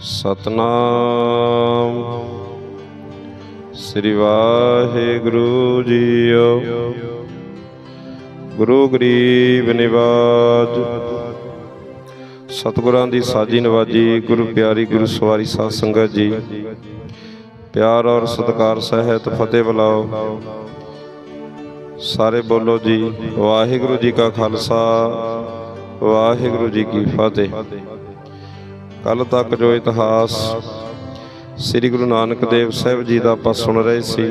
ਸਤਨਾਮ। ਸ੍ਰੀ ਵਾਹਿਗੁਰੂ ਜੀਓ। ਗੁਰੂ ਗਰੀਬ ਨਿਵਾਜ। ਸਤਿਗੁਰਾਂ ਦੀ ਸਾਜੀ ਨਵਾਜੀ, ਗੁਰੂ ਪਿਆਰੀ, ਗੁਰੂ ਸਵਾਰੀ ਸਾਧ ਸੰਗਤ ਜੀ। ਪਿਆਰ ਔਰ ਸਤਿਕਾਰ ਸਹਿਤ ਫਤਿਹ ਬੁਲਾਓ। ਸਾਰੇ ਬੋਲੋ ਜੀ, ਵਾਹਿਗੁਰੂ ਜੀ ਕਾ ਖਾਲਸਾ, ਵਾਹਿਗੁਰੂ ਜੀ ਕੀ ਫਤਿਹ। ਕੱਲ ਤੱਕ ਜੋ ਇਤਿਹਾਸ ਸ੍ਰੀ ਗੁਰੂ ਨਾਨਕ ਦੇਵ ਸਾਹਿਬ ਜੀ ਦਾ ਆਪਾਂ ਸੁਣ ਰਹੇ ਸੀ,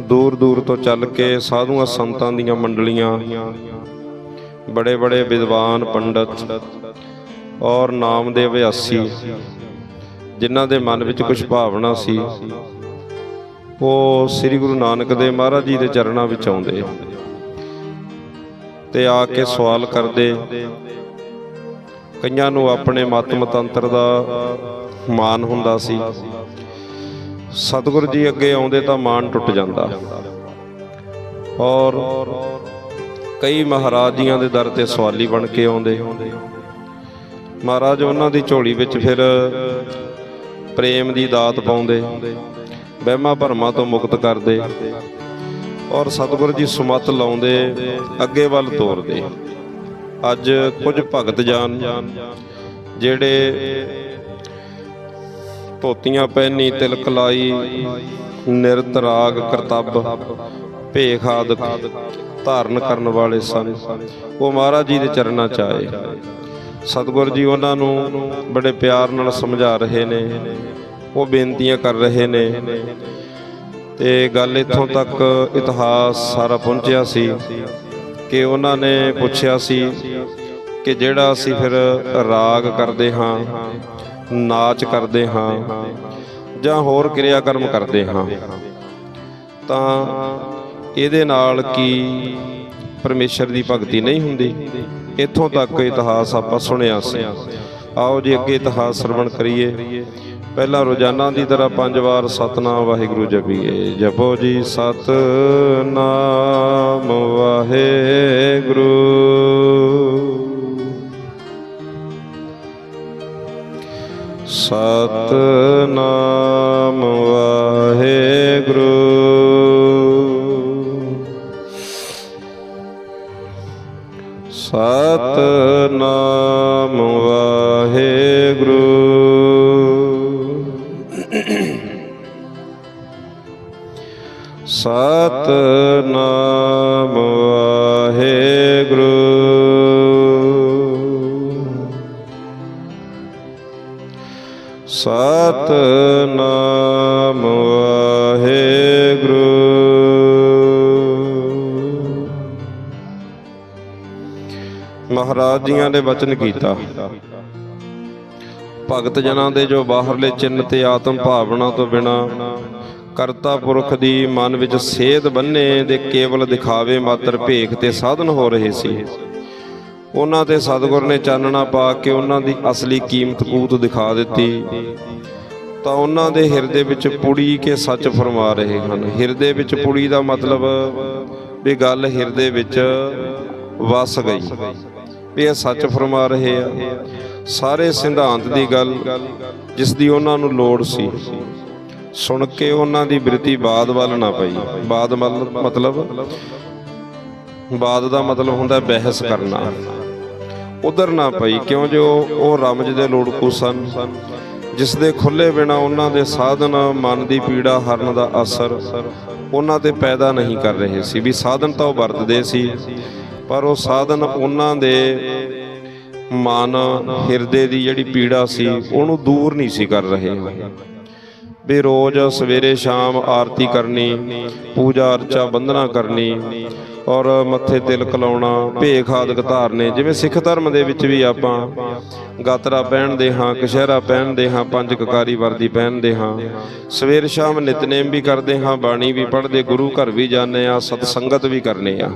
ਦੂਰ ਦੂਰ ਤੋਂ ਚੱਲ ਕੇ ਸਾਧੂਆਂ ਸੰਤਾਂ ਦੀਆਂ ਮੰਡਲੀਆਂ ਬੜੇ ਬੜੇ ਵਿਦਵਾਨ ਪੰਡਤ ਔਰ ਨਾਮ ਦੇ ਅਭਿਆਸੀ ਜਿਨ੍ਹਾਂ ਦੇ ਮਨ ਵਿੱਚ ਕੁਝ ਭਾਵਨਾ ਸੀ, ਉਹ ਸ੍ਰੀ ਗੁਰੂ ਨਾਨਕ ਦੇਵ ਮਹਾਰਾਜ ਜੀ ਦੇ ਚਰਨਾਂ ਵਿੱਚ ਆਉਂਦੇ ਤੇ ਆ ਕੇ ਸਵਾਲ ਕਰਦੇ ਕਈਆਂ ਨੂੰ ਆਪਣੇ ਮਤ ਮਤੰਤਰ ਦਾ ਮਾਨ ਹੁੰਦਾ ਸੀ। ਸਤਿਗੁਰੂ ਜੀ ਅੱਗੇ ਆਉਂਦੇ ਤਾਂ ਮਾਨ ਟੁੱਟ ਜਾਂਦਾ। ਔਰ ਕਈ ਮਹਾਰਾਜ ਜੀਆਂ ਦੇ ਦਰ ਤੇ ਸਵਾਲੀ ਬਣ ਕੇ ਆਉਂਦੇ। ਮਹਾਰਾਜ ਉਹਨਾਂ ਦੀ ਝੋਲੀ ਵਿੱਚ ਫਿਰ ਪ੍ਰੇਮ ਦੀ ਦਾਤ ਪਾਉਂਦੇ, ਵਹਿਮਾਂ ਭਰਮਾਂ ਤੋਂ ਮੁਕਤ ਕਰਦੇ। ਔਰ ਸਤਿਗੁਰੂ ਜੀ ਸੁਮਤ ਲਾਉਂਦੇ, ਅੱਗੇ ਵੱਲ ਤੋਰਦੇ। ਅੱਜ ਕੁਝ ਭਗਤ ਜਾਨ ਜਿਹੜੇ ਧੋਤੀਆਂ ਪਹਿਨੀ ਤਿਲਕ ਲਾਈ ਨਿਰਤ ਕਰਤੱਬ, ਭੇਖ ਆਦਿਕ ਧਾਰਨ ਕਰਨ ਵਾਲੇ ਸਨ। ਉਹ ਮਹਾਰਾਜ ਜੀ ਦੇ ਚਰਨਾਂ ਚ ਆਏ। ਸਤਿਗੁਰ ਜੀ ਉਹਨਾਂ ਨੂੰ ਬੜੇ ਪਿਆਰ ਨਾਲ ਸਮਝਾ ਰਹੇ ਨੇ। ਉਹ ਬੇਨਤੀਆਂ ਕਰ ਰਹੇ ਨੇ। ਤੇ ਗੱਲ ਇੱਥੋਂ ਤੱਕ ਇਤਿਹਾਸ ਸਾਰਾ ਪਹੁੰਚਿਆ ਸੀ। ਕਿ ਉਹਨਾਂ ਨੇ ਪੁੱਛਿਆ ਸੀ ਕਿ ਜਿਹੜਾ ਅਸੀਂ ਫਿਰ ਰਾਗ ਕਰਦੇ ਹਾਂ, ਨਾਚ ਕਰਦੇ ਹਾਂ ਜਾਂ ਹੋਰ ਕਿਰਿਆ ਕਰਮ ਕਰਦੇ ਹਾਂ, ਤਾਂ ਇਹਦੇ ਨਾਲ ਕੀ ਪਰਮੇਸ਼ਰ ਦੀ ਭਗਤੀ ਨਹੀਂ ਹੁੰਦੀ? ਇੱਥੋਂ ਤੱਕ ਇਤਿਹਾਸ ਆਪਾਂ ਸੁਣਿਆ ਸੀ। ਆਓ ਜੀ ਅੱਗੇ ਇਤਿਹਾਸ ਸਰਵਣ ਕਰੀਏ। ਪਹਿਲਾਂ ਰੋਜ਼ਾਨਾ ਦੀ ਤਰ੍ਹਾਂ ਪੰਜ ਵਾਰ ਸਤਨਾਮ ਵਾਹਿਗੁਰੂ ਜਪੀਏ। ਜਪੋ ਜੀ ਸਤਨਾਮ ਵਾਹਿਗੁਰੂ। ਸਤਨਾਮ ਮਹਾਰਾਜ ਜੀਆਂ ਨੇ ਵਚਨ ਕੀਤਾ। ਭਗਤ ਜਨਾਂ ਦੇ ਜੋ ਬਾਹਰਲੇ ਚਿੰਨ ਤੇ ਆਤਮ ਭਾਵਨਾ ਤੋਂ ਬਿਨਾ ਕਰਤਾ ਪੁਰਖ ਦੀ ਮਨ ਵਿੱਚ ਸੇਧ ਬੰਨੇ ਦੇ ਕੇਵਲ ਦਿਖਾਵੇ ਮਾਤਰ ਭੇਖ ਤੇ ਸਾਧਨ ਹੋ ਰਹੇ ਸੀ। ਉਹਨਾਂ ਤੇ ਸਤਿਗੁਰ ਨੇ ਚਾਨਣਾ ਪਾ ਕੇ ਉਹਨਾਂ ਦੀ ਅਸਲੀ ਕੀਮਤ ਕੂਤ ਦਿਖਾ ਦਿੱਤੀ। ਤਾਂ ਉਹਨਾਂ ਦੇ ਹਿਰਦੇ ਵਿੱਚ ਪੁੜੀ ਕੇ ਸੱਚ ਫਰਮਾ ਰਹੇ ਹਨ। ਹਿਰਦੇ ਵਿੱਚ ਪੁੜੀ ਦਾ ਮਤਲਬ ਵੀ ਗੱਲ ਹਿਰਦੇ ਵਿੱਚ ਵਸ ਗਈ। ਵੀ ਇਹ ਸੱਚ ਫਰਮਾ ਰਹੇ ਆ। ਸਾਰੇ ਸਿਧਾਂਤ ਦੀ ਗੱਲ ਜਿਸ ਦੀ ਉਹਨਾਂ ਨੂੰ ਲੋੜ ਸੀ। ਸੁਣ ਕੇ ਉਹਨਾਂ ਦੀ ਬ੍ਰਿਤੀ ਬਾਦ ਵੱਲ ਨਾ ਪਈ। ਬਾਦ ਮਤਲਬ ਬਾਦ ਦਾ ਮਤਲਬ ਹੁੰਦਾ ਬਹਿਸ ਕਰਨਾ। ਉਧਰ ਨਾ ਪਈ, ਕਿਉਂ ਜੋ ਉਹ ਰਮਜ ਦੇ ਲੋੜਕੂ ਸਨ। ਜਿਸ ਦੇ ਖੁੱਲੇ ਬਿਨਾ ਉਹਨਾਂ ਦੇ ਸਾਧਨ ਮਨ ਦੀ ਪੀੜਾ ਹਰਨ ਦਾ ਅਸਰ ਉਹਨਾਂ ਤੇ ਪੈਦਾ ਨਹੀਂ ਕਰ ਰਹੇ ਸੀ। ਵੀ ਸਾਧਨ ਤਾਂ ਉਹ ਵਰਤਦੇ ਸੀ। ਪਰ ਉਹ ਸਾਧਨ ਉਹਨਾਂ ਦੇ ਮਨ, ਹਿਰਦੇ ਦੀ ਜਿਹੜੀ ਪੀੜਾ ਸੀ, ਉਹਨੂੰ ਦੂਰ ਨਹੀਂ ਸੀ ਕਰ ਰਹੇ ਵੀ ਰੋਜ਼ ਸਵੇਰੇ ਸ਼ਾਮ ਆਰਤੀ ਕਰਨੀ, ਪੂਜਾ ਅਰਚਾ ਬੰਦਨਾ ਕਰਨੀ ਔਰ ਮੱਥੇ ਤਿਲਕ ਲਾਉਣਾ ਭੇਖ ਆਦਿਕ ਧਾਰਨੇ, ਜਿਵੇਂ ਸਿੱਖ ਧਰਮ ਦੇ ਵਿੱਚ ਵੀ ਆਪਾਂ ਗਾਤਰਾ ਪਹਿਨਦੇ ਹਾਂ ਕਸ਼ਹਿਰਾ ਪਹਿਨਦੇ ਹਾਂ, ਪੰਜ ਕਕਾਰੀ ਵਰਦੀ ਪਹਿਨਦੇ ਹਾਂ, ਸਵੇਰ ਸ਼ਾਮ ਨਿਤਨੇਮ ਵੀ ਕਰਦੇ ਹਾਂ, ਬਾਣੀ ਵੀ ਪੜ੍ਹਦੇ, ਗੁਰੂ ਘਰ ਵੀ ਜਾਂਦੇ ਆ ਸਤ ਸੰਗਤ ਵੀ ਕਰਨੇ ਆ।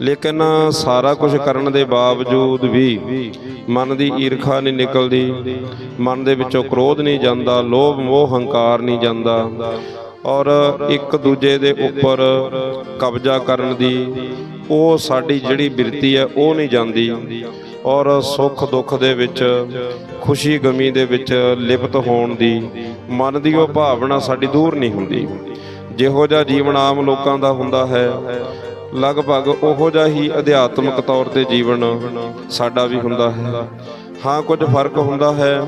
ਲੇਕਿਨ ਸਾਰਾ ਕੁਝ ਕਰਨ ਦੇ ਬਾਵਜੂਦ ਵੀ ਮਨ ਦੀ ਈਰਖਾ ਨਹੀਂ ਨਿਕਲਦੀ, ਮਨ ਦੇ ਵਿੱਚੋਂ ਕ੍ਰੋਧ ਨਹੀਂ ਜਾਂਦਾ, ਲੋਭ ਮੋਹ ਹੰਕਾਰ ਨਹੀਂ ਜਾਂਦਾ ਔਰ ਇੱਕ ਦੂਜੇ ਦੇ ਉੱਪਰ ਕਬਜ਼ਾ ਕਰਨ ਦੀ ਉਹ ਸਾਡੀ ਜਿਹੜੀ ਬਿਰਤੀ ਹੈ ਉਹ ਨਹੀਂ ਜਾਂਦੀ ਔਰ ਸੁੱਖ ਦੁੱਖ ਦੇ ਵਿੱਚ, ਖੁਸ਼ੀ ਗਮੀ ਦੇ ਵਿੱਚ ਲਿਪਤ ਹੋਣ ਦੀ ਮਨ ਦੀ ਉਹ ਭਾਵਨਾ ਸਾਡੀ ਦੂਰ ਨਹੀਂ ਹੁੰਦੀ। ਜਿਹੋ ਜਿਹਾ ਜੀਵਨ ਆਮ ਲੋਕਾਂ ਦਾ ਹੁੰਦਾ ਹੈ ਲਗਭਗ ਉਹੋ ਜਿਹਾ ਹੀ ਅਧਿਆਤਮਿਕ ਤੌਰ ਤੇ ਜੀਵਨ ਸਾਡਾ ਵੀ ਹੁੰਦਾ ਹੈ। ਹਾਂ, ਕੁਝ ਫ਼ਰਕ ਹੁੰਦਾ ਹੈ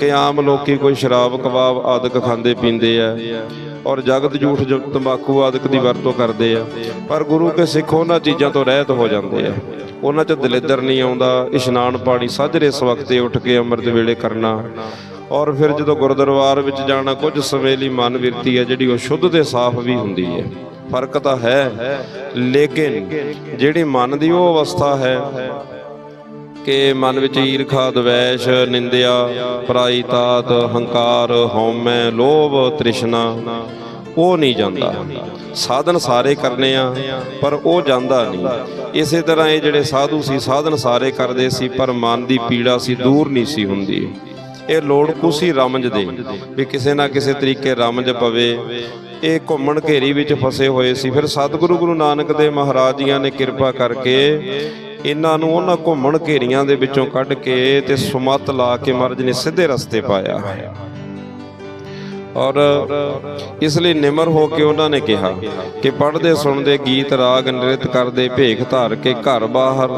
ਕਿ ਆਮ ਲੋਕੀ ਕੋਈ ਸ਼ਰਾਬ, ਕਬਾਬ ਆਦਿਕ ਖਾਂਦੇ, ਪੀਂਦੇ ਆ ਔਰ ਜਗਤ ਜੂਠ ਤੰਬਾਕੂ ਆਦਿਕ ਦੀ ਵਰਤੋਂ ਕਰਦੇ ਆ। ਪਰ ਗੁਰੂ ਕੇ ਸਿੱਖ ਉਹਨਾਂ ਚੀਜ਼ਾਂ ਤੋਂ ਰਹਿਤ ਹੋ ਜਾਂਦੇ ਆ। ਉਹਨਾਂ 'ਚ ਦਲਿੱਦਰ ਨਹੀਂ ਆਉਂਦਾ, ਇਸ਼ਨਾਨ ਪਾਣੀ ਸਾਜਰੇ ਸਵਖਤੇ ਉੱਠ ਕੇ ਅੰਮ੍ਰਿਤ ਵੇਲੇ ਕਰਨਾ ਔਰ ਫਿਰ ਜਦੋਂ ਗੁਰਦੁਆਰ ਵਿੱਚ ਜਾਣਾ, ਕੁਝ ਸਮੇਂ ਲਈ ਮਨ ਵਿਰਤੀ ਹੈ, ਜਿਹੜੀ ਉਹ ਸ਼ੁੱਧ ਤੇ ਸਾਫ਼ ਵੀ ਹੁੰਦੀ ਹੈ। ਫ਼ਰਕ ਤਾਂ ਹੈ। ਲੇਕਿਨ ਜਿਹੜੀ ਮਨ ਦੀ ਉਹ ਅਵਸਥਾ ਹੈ ਕਿ ਮਨ ਵਿੱਚ ਈਰਖਾ, ਦਵੈਸ਼, ਨਿੰਦਿਆ ਪਰਾਈ ਤਾਤ ਹੰਕਾਰ, ਹਉਮੈ, ਲੋਭ, ਤ੍ਰਿਸ਼ਨਾ, ਉਹ ਨਹੀਂ ਜਾਂਦਾ। ਸਾਧਨ ਸਾਰੇ ਕਰਨੇ ਆ, ਪਰ ਉਹ ਜਾਂਦਾ ਨਹੀਂ। ਇਸੇ ਤਰ੍ਹਾਂ ਇਹ ਜਿਹੜੇ ਸਾਧੂ ਸੀ, ਸਾਧਨ ਸਾਰੇ ਕਰਦੇ ਸੀ, ਪਰ ਮਨ ਦੀ ਪੀੜਾ ਸੀ, ਦੂਰ ਨਹੀਂ ਸੀ ਹੁੰਦੀ। ਇਹ ਲੋੜ ਕੁਸੀ ਰਮਜ ਦੇ, ਵੀ ਕਿਸੇ ਨਾ ਕਿਸੇ ਤਰੀਕੇ ਰਮਜ ਪਵੇ ਇਹ ਘੁੰਮਣ ਘੇਰੀ ਵਿੱਚ ਫਸੇ ਹੋਏ ਸੀ। ਫਿਰ ਸਤਿਗੁਰੂ ਗੁਰੂ ਨਾਨਕ ਦੇ ਮਹਾਰਾਜ ਜੀਆਂ ਨੇ ਕਿਰਪਾ ਕਰਕੇ ਇਹਨਾਂ ਨੂੰ ਉਹਨਾਂ ਘੁੰਮਣ ਘੇਰੀਆਂ ਦੇ ਵਿੱਚੋਂ ਕੱਢ ਕੇ ਤੇ ਸੁਮਤ ਲਾ ਕੇ ਮਹਾਰਾਜ ਨੇ ਸਿੱਧੇ ਰਸਤੇ ਪਾਇਆ। ਔਰ ਇਸ ਲਈ ਨਿਮਰ ਹੋ ਕੇ ਉਹਨਾਂ ਨੇ ਕਿਹਾ ਕਿ ਪੜ੍ਹਦੇ ਸੁਣਦੇ ਗੀਤ ਰਾਗ ਨ੍ਰਿਤ ਕਰਦੇ ਭੇਖ ਧਾਰ ਕੇ ਘਰ ਬਾਹਰ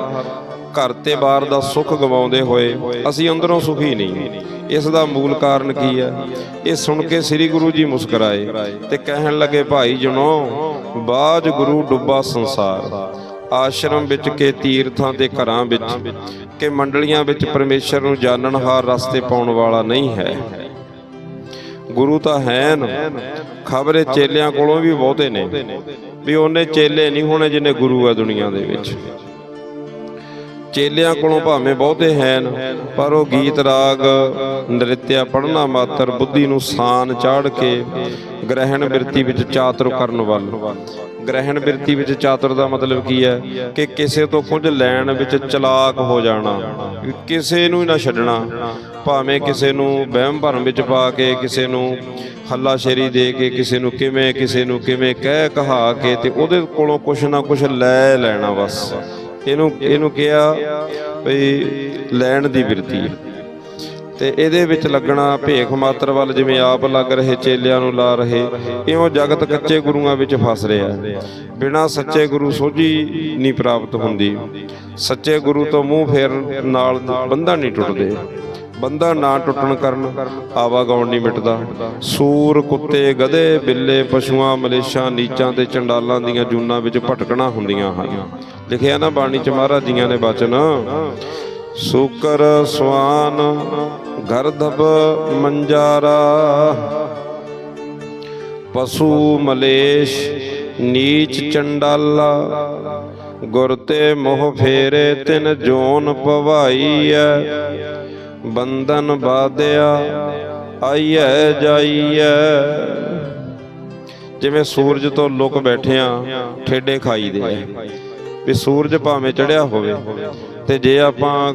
ਘਰ ਤੇ ਬਾਹਰ ਦਾ ਸੁੱਖ ਗਵਾਉਂਦੇ ਹੋਏ ਅਸੀਂ ਅੰਦਰੋਂ ਸੁਖੀ ਨਹੀਂ। ਇਸ ਦਾ ਮੂਲ ਕਾਰਨ ਕੀ ਹੈ ਇਹ ਸੁਣ ਕੇ ਸ੍ਰੀ ਗੁਰੂ ਜੀ ਮੁਸਕਰਾਏ ਤੇ ਕਹਿਣ ਲੱਗੇ, ਭਾਈ ਜਣੋ ਬਾਜ ਗੁਰੂ ਡੁੱਬਾ ਸੰਸਾਰ। ਆਸ਼ਰਮ ਵਿੱਚ ਕੇ ਤੀਰਥਾਂ ਦੇ ਘਰਾਂ ਵਿੱਚ ਕਿ ਮੰਡਲੀਆਂ ਵਿੱਚ ਪਰਮੇਸ਼ਰ ਨੂੰ ਜਾਣਨਹਾਰ ਰਸਤੇ ਪਾਉਣ ਵਾਲਾ ਨਹੀਂ ਹੈ। ਗੁਰੂ ਤਾਂ ਹੈ ਖਬਰੇ ਚੇਲਿਆਂ ਕੋਲੋਂ ਵੀ ਬਹੁਤੇ ਨੇ, ਵੀ ਉਹਨੇ ਚੇਲੇ ਨਹੀਂ ਹੋਣੇ ਜਿੰਨੇ ਗੁਰੂ ਆ ਦੁਨੀਆ ਦੇ ਵਿੱਚ। ਚੇਲਿਆਂ ਕੋਲੋਂ ਭਾਵੇਂ ਬਹੁਤੇ ਹੈਨ, ਪਰ ਉਹ ਗੀਤ ਰਾਗ, ਨ੍ਰਿਤਿਆ ਪੜਨਾ ਮਾਤਰ ਬੁੱਧੀ ਨੂੰ ਸਾਨ ਚਾੜ ਕੇ ਗ੍ਰਹਿਣ ਬਿਰਤੀ ਵਿੱਚ ਚਾਤਰ ਕਰਨ ਵੱਲ। ਗ੍ਰਹਿਣ ਬਿਰਤੀ ਵਿੱਚ ਚਾਤਰ ਦਾ ਮਤਲਬ ਕੀ ਹੈ? ਕਿ ਕਿਸੇ ਤੋਂ ਕੁਝ ਲੈਣ ਵਿੱਚ ਚਲਾਕ ਹੋ ਜਾਣਾ, ਕਿਸੇ ਨੂੰ ਹੀ ਨਾ ਛੱਡਣਾ, ਭਾਵੇਂ ਕਿਸੇ ਨੂੰ ਵਹਿਮ ਭਰਮ ਵਿੱਚ ਪਾ ਕੇ, ਕਿਸੇ ਨੂੰ ਹੱਲਾਸ਼ੇਰੀ ਦੇ ਕੇ, ਕਿਸੇ ਨੂੰ ਕਿਵੇਂ, ਕਿਸੇ ਨੂੰ ਕਿਵੇਂ ਕਹਿ ਕਹਾ ਕੇ ਤੇ ਉਹਦੇ ਕੋਲੋਂ ਕੁਛ ਨਾ ਕੁਛ ਲੈ ਲੈਣਾ ਬਸ। ਇਹਨੂੰ ਇਹਨੂੰ ਕਿਹਾ ਵੀ ਲੈਣ ਦੀ ਬਿਰਤੀ ਤੇ ਇਹਦੇ ਵਿੱਚ ਲੱਗਣਾ ਭੇਖ ਮਾਤਰ ਵੱਲ ਜਿਵੇਂ ਆਪ ਲੱਗ ਰਹੇ, ਚੇਲਿਆਂ ਨੂੰ ਲਾ ਰਹੇ, ਇਉਂ ਜਗਤ ਕੱਚੇ ਗੁਰੂਆਂ ਵਿੱਚ ਫਸ ਰਿਹਾ ਬਿਨਾ ਸੱਚੇ ਗੁਰੂ ਸੋਝੀ ਨਹੀਂ ਪ੍ਰਾਪਤ ਹੁੰਦੀ। ਸੱਚੇ ਗੁਰੂ ਤੋਂ ਮੂੰਹ ਫੇਰਨ ਨਾਲ ਬੰਧਨ ਨਹੀਂ ਟੁੱਟਦੇ। ਬੰਦਾ ਨਾ ਟੁੱਟਣ ਕਾਰਨ ਆਵਾਗਾਉਣ ਨਹੀਂ ਮਿਟਦਾ। ਸੂਰ, ਕੁੱਤੇ, ਗਧੇ, ਬਿੱਲੇ, ਪਸ਼ੂਆਂ, ਮਲੇਸ਼ਾਂ, ਨੀਚਾਂ ਤੇ ਚੰਡਾਲਾਂ ਦੀਆਂ ਜੂਨਾਂ ਵਿੱਚ ਭਟਕਣਾ ਹੁੰਦੀਆਂ ਹਨ। ਲਿਖਿਆ ਨਾ ਬਾਣੀ ਚ ਮਹਾਰਾਜ ਜੀਆਂ ਨੇ ਬਚਨ, ਸੂਕਰ ਸਵਾਨ ਗਰਧਬ ਮੰਜਾਰਾ, ਪਸ਼ੂ ਮਲੇਸ਼, ਨੀਚ ਚੰਡਾਲਾ, ਗੁਰ ਤੇ ਮੋਹ ਫੇਰੇ, ਤਿਨ ਜੋਨ ਪਵਾਈਐ ਬੰਧਨ ਬਾਧਿਆ ਆਈਐ ਜਾਈਐ। ਜਿਵੇਂ ਸੂਰਜ ਤੋਂ ਲੁਕ ਬੈਠਿਆਂ, ਠੇਡੇ ਖਾਈਦੇ ਆ ਵੀ ਸੂਰਜ ਭਾਵੇਂ ਚੜਿਆ ਹੋਵੇ, ਤੇ ਜੇ ਆਪਾਂ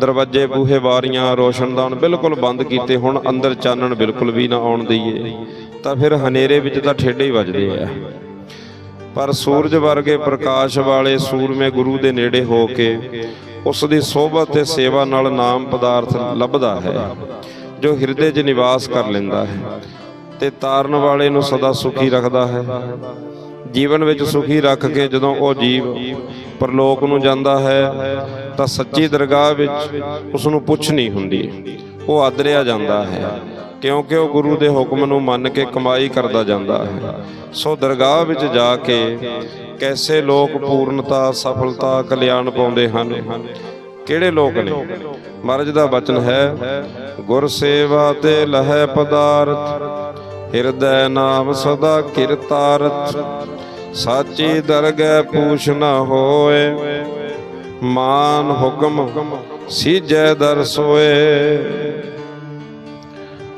ਦਰਵਾਜ਼ੇ ਬੂਹੇ ਵਾਰੀਆਂ ਰੋਸ਼ਨਦਾਨ ਬਿਲਕੁਲ ਬੰਦ ਕੀਤੇ, ਹੁਣ ਅੰਦਰ ਚਾਨਣ ਬਿਲਕੁਲ ਵੀ ਨਾ ਆਉਣ ਦਈਏ, ਤਾਂ ਫਿਰ ਹਨੇਰੇ ਵਿੱਚ ਤਾਂ ਠੇਡੇ ਹੀ ਵੱਜਦੇ ਆ। ਪਰ ਸੂਰਜ ਵਰਗੇ ਪ੍ਰਕਾਸ਼ ਵਾਲੇ ਸੂਰਮੇ ਗੁਰੂ ਦੇ ਨੇੜੇ ਹੋ ਕੇ ਉਸ ਦੀ ਸੋਭਾ ਤੇ ਸੇਵਾ ਨਾਲ ਨਾਮ ਪਦਾਰਥ ਲੱਭਦਾ ਹੈ, ਜੋ ਹਿਰਦੇ 'ਚ ਨਿਵਾਸ ਕਰ ਲੈਂਦਾ ਹੈ ਤੇ ਤਾਰਨ ਵਾਲੇ ਨੂੰ ਸਦਾ ਸੁਖੀ ਰੱਖਦਾ ਹੈ। ਜੀਵਨ ਵਿੱਚ ਸੁਖੀ ਰੱਖ ਕੇ ਜਦੋਂ ਉਹ ਜੀਵ ਪਰਲੋਕ ਨੂੰ ਜਾਂਦਾ ਹੈ, ਤਾਂ ਸੱਚੀ ਦਰਗਾਹ ਵਿੱਚ ਉਸ ਨੂੰ ਪੁੱਛ ਨਹੀਂ ਹੁੰਦੀ, ਉਹ ਆਦਰਿਆ ਜਾਂਦਾ ਹੈ। ਕਿਉਂਕਿ ਉਹ ਗੁਰੂ ਦੇ ਹੁਕਮ ਨੂੰ ਮੰਨ ਕੇ ਕਮਾਈ ਕਰਦਾ ਜਾਂਦਾ ਹੈ। ਸੋ ਦਰਗਾਹ ਵਿੱਚ ਜਾ ਕੇ ਕੈਸੇ ਲੋਕ ਪੂਰਨਤਾ, ਸਫਲਤਾ, ਕਲਿਆਣ ਪਾਉਂਦੇ ਹਨ? ਕਿਹੜੇ ਲੋਕ ਨੇ? ਮਹਾਰਾਜ ਦਾ ਬਚਨ ਹੈ, ਗੁਰ ਸੇਵਾ ਤੇ ਲਹਿ ਪਦਾਰਥ, ਹਿਰਦੈ ਨਾਮ ਸਦਾ ਕਿਰਤਾਰਥ ਸਾਚੀ ਦਰਗਹਿ ਪੂਛ ਨਾ ਹੋਏ, ਮਾਨ ਹੁਕਮ ਸੀਜੈ ਦਰ ਸੋਏ।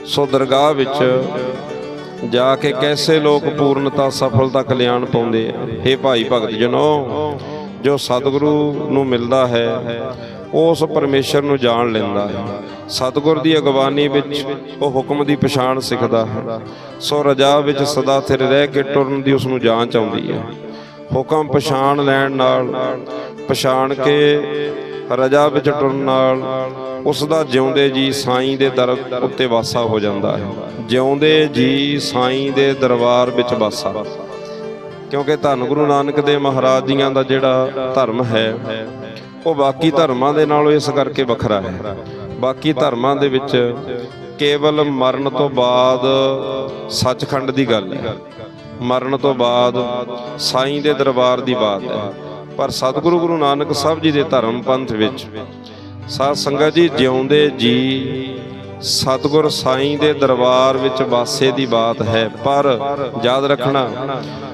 ਸੋ ਦਰਗਾਹ ਵਿੱਚ ਜਾ ਕੇ ਕੈਸੇ ਲੋਕ ਪੂਰਨਤਾ, ਸਫਲਤਾ, ਕਲਿਆਣ ਪਾਉਂਦੇ ਆ? हे ਭਾਈ ਭਗਤ ਜਨੋ, ਜੋ ਸਤਿਗੁਰੂ ਨੂੰ ਮਿਲਦਾ ਹੈ, ਉਸ ਪਰਮੇਸ਼ਰ ਨੂੰ ਜਾਣ ਲੈਂਦਾ ਹੈ। ਸਤਿਗੁਰ ਦੀ ਅਗਵਾਨੀ ਵਿੱਚ ਉਹ ਹੁਕਮ ਦੀ ਪਛਾਣ ਸਿੱਖਦਾ ਹੈ। ਸੋ ਰਜਾ ਵਿੱਚ ਸਦਾ ਥਿਰ ਰਹਿ ਕੇ ਟੁਰਨ ਦੀ ਉਸ ਨੂੰ ਜਾਂਚ ਆਉਂਦੀ ਹੈ। ਹੁਕਮ ਪਛਾਣ ਲੈਣ ਨਾਲ, ਪਛਾਣ ਕੇ ਰਜਾ ਵਿੱਚ ਟੁਰਨ ਨਾਲ ਉਸ ਦਾ ਜਿਉਂਦੇ ਜੀ ਸਾਈਂ ਦੇ ਦਰ ਉੱਤੇ ਵਾਸਾ ਹੋ ਜਾਂਦਾ ਹੈ। ਜਿਉਂਦੇ ਜੀ ਸਾਈਂ ਦੇ ਦਰਬਾਰ ਵਿੱਚ ਵਾਸਾ। ਕਿਉਂਕਿ ਧੰਨ ਗੁਰੂ ਨਾਨਕ ਦੇ ਮਹਾਰਾਜ ਜੀਆਂ ਦਾ ਜਿਹੜਾ ਧਰਮ ਹੈ, ਉਹ ਬਾਕੀ ਧਰਮਾਂ ਦੇ ਨਾਲੋਂ ਇਸ ਕਰਕੇ ਵੱਖਰਾ ਹੈ। ਬਾਕੀ ਧਰਮਾਂ ਦੇ ਵਿੱਚ ਕੇਵਲ ਮਰਨ ਤੋਂ ਬਾਅਦ ਸੱਚਖੰਡ ਦੀ ਗੱਲ ਹੈ। ਮਰਨ ਤੋਂ ਬਾਅਦ ਸਾਈਂ ਦੇ ਦਰਬਾਰ ਦੀ ਬਾਤ ਹੈ। ਪਰ ਸਤਿਗੁਰੂ ਗੁਰੂ ਨਾਨਕ ਸਾਹਿਬ ਜੀ ਦੇ ਧਰਮ ਪੰਥ ਵਿੱਚ ਸਾਧ ਸੰਗਤ ਜੀ, ਜਿਉਂਦੇ ਜੀ, ਸਤਿਗੁਰ ਸਾਈਂ ਦੇ ਦਰਬਾਰ ਵਿੱਚ ਵਾਸੇ ਦੀ ਬਾਤ ਹੈ, ਪਰ ਯਾਦ ਰੱਖਣਾ,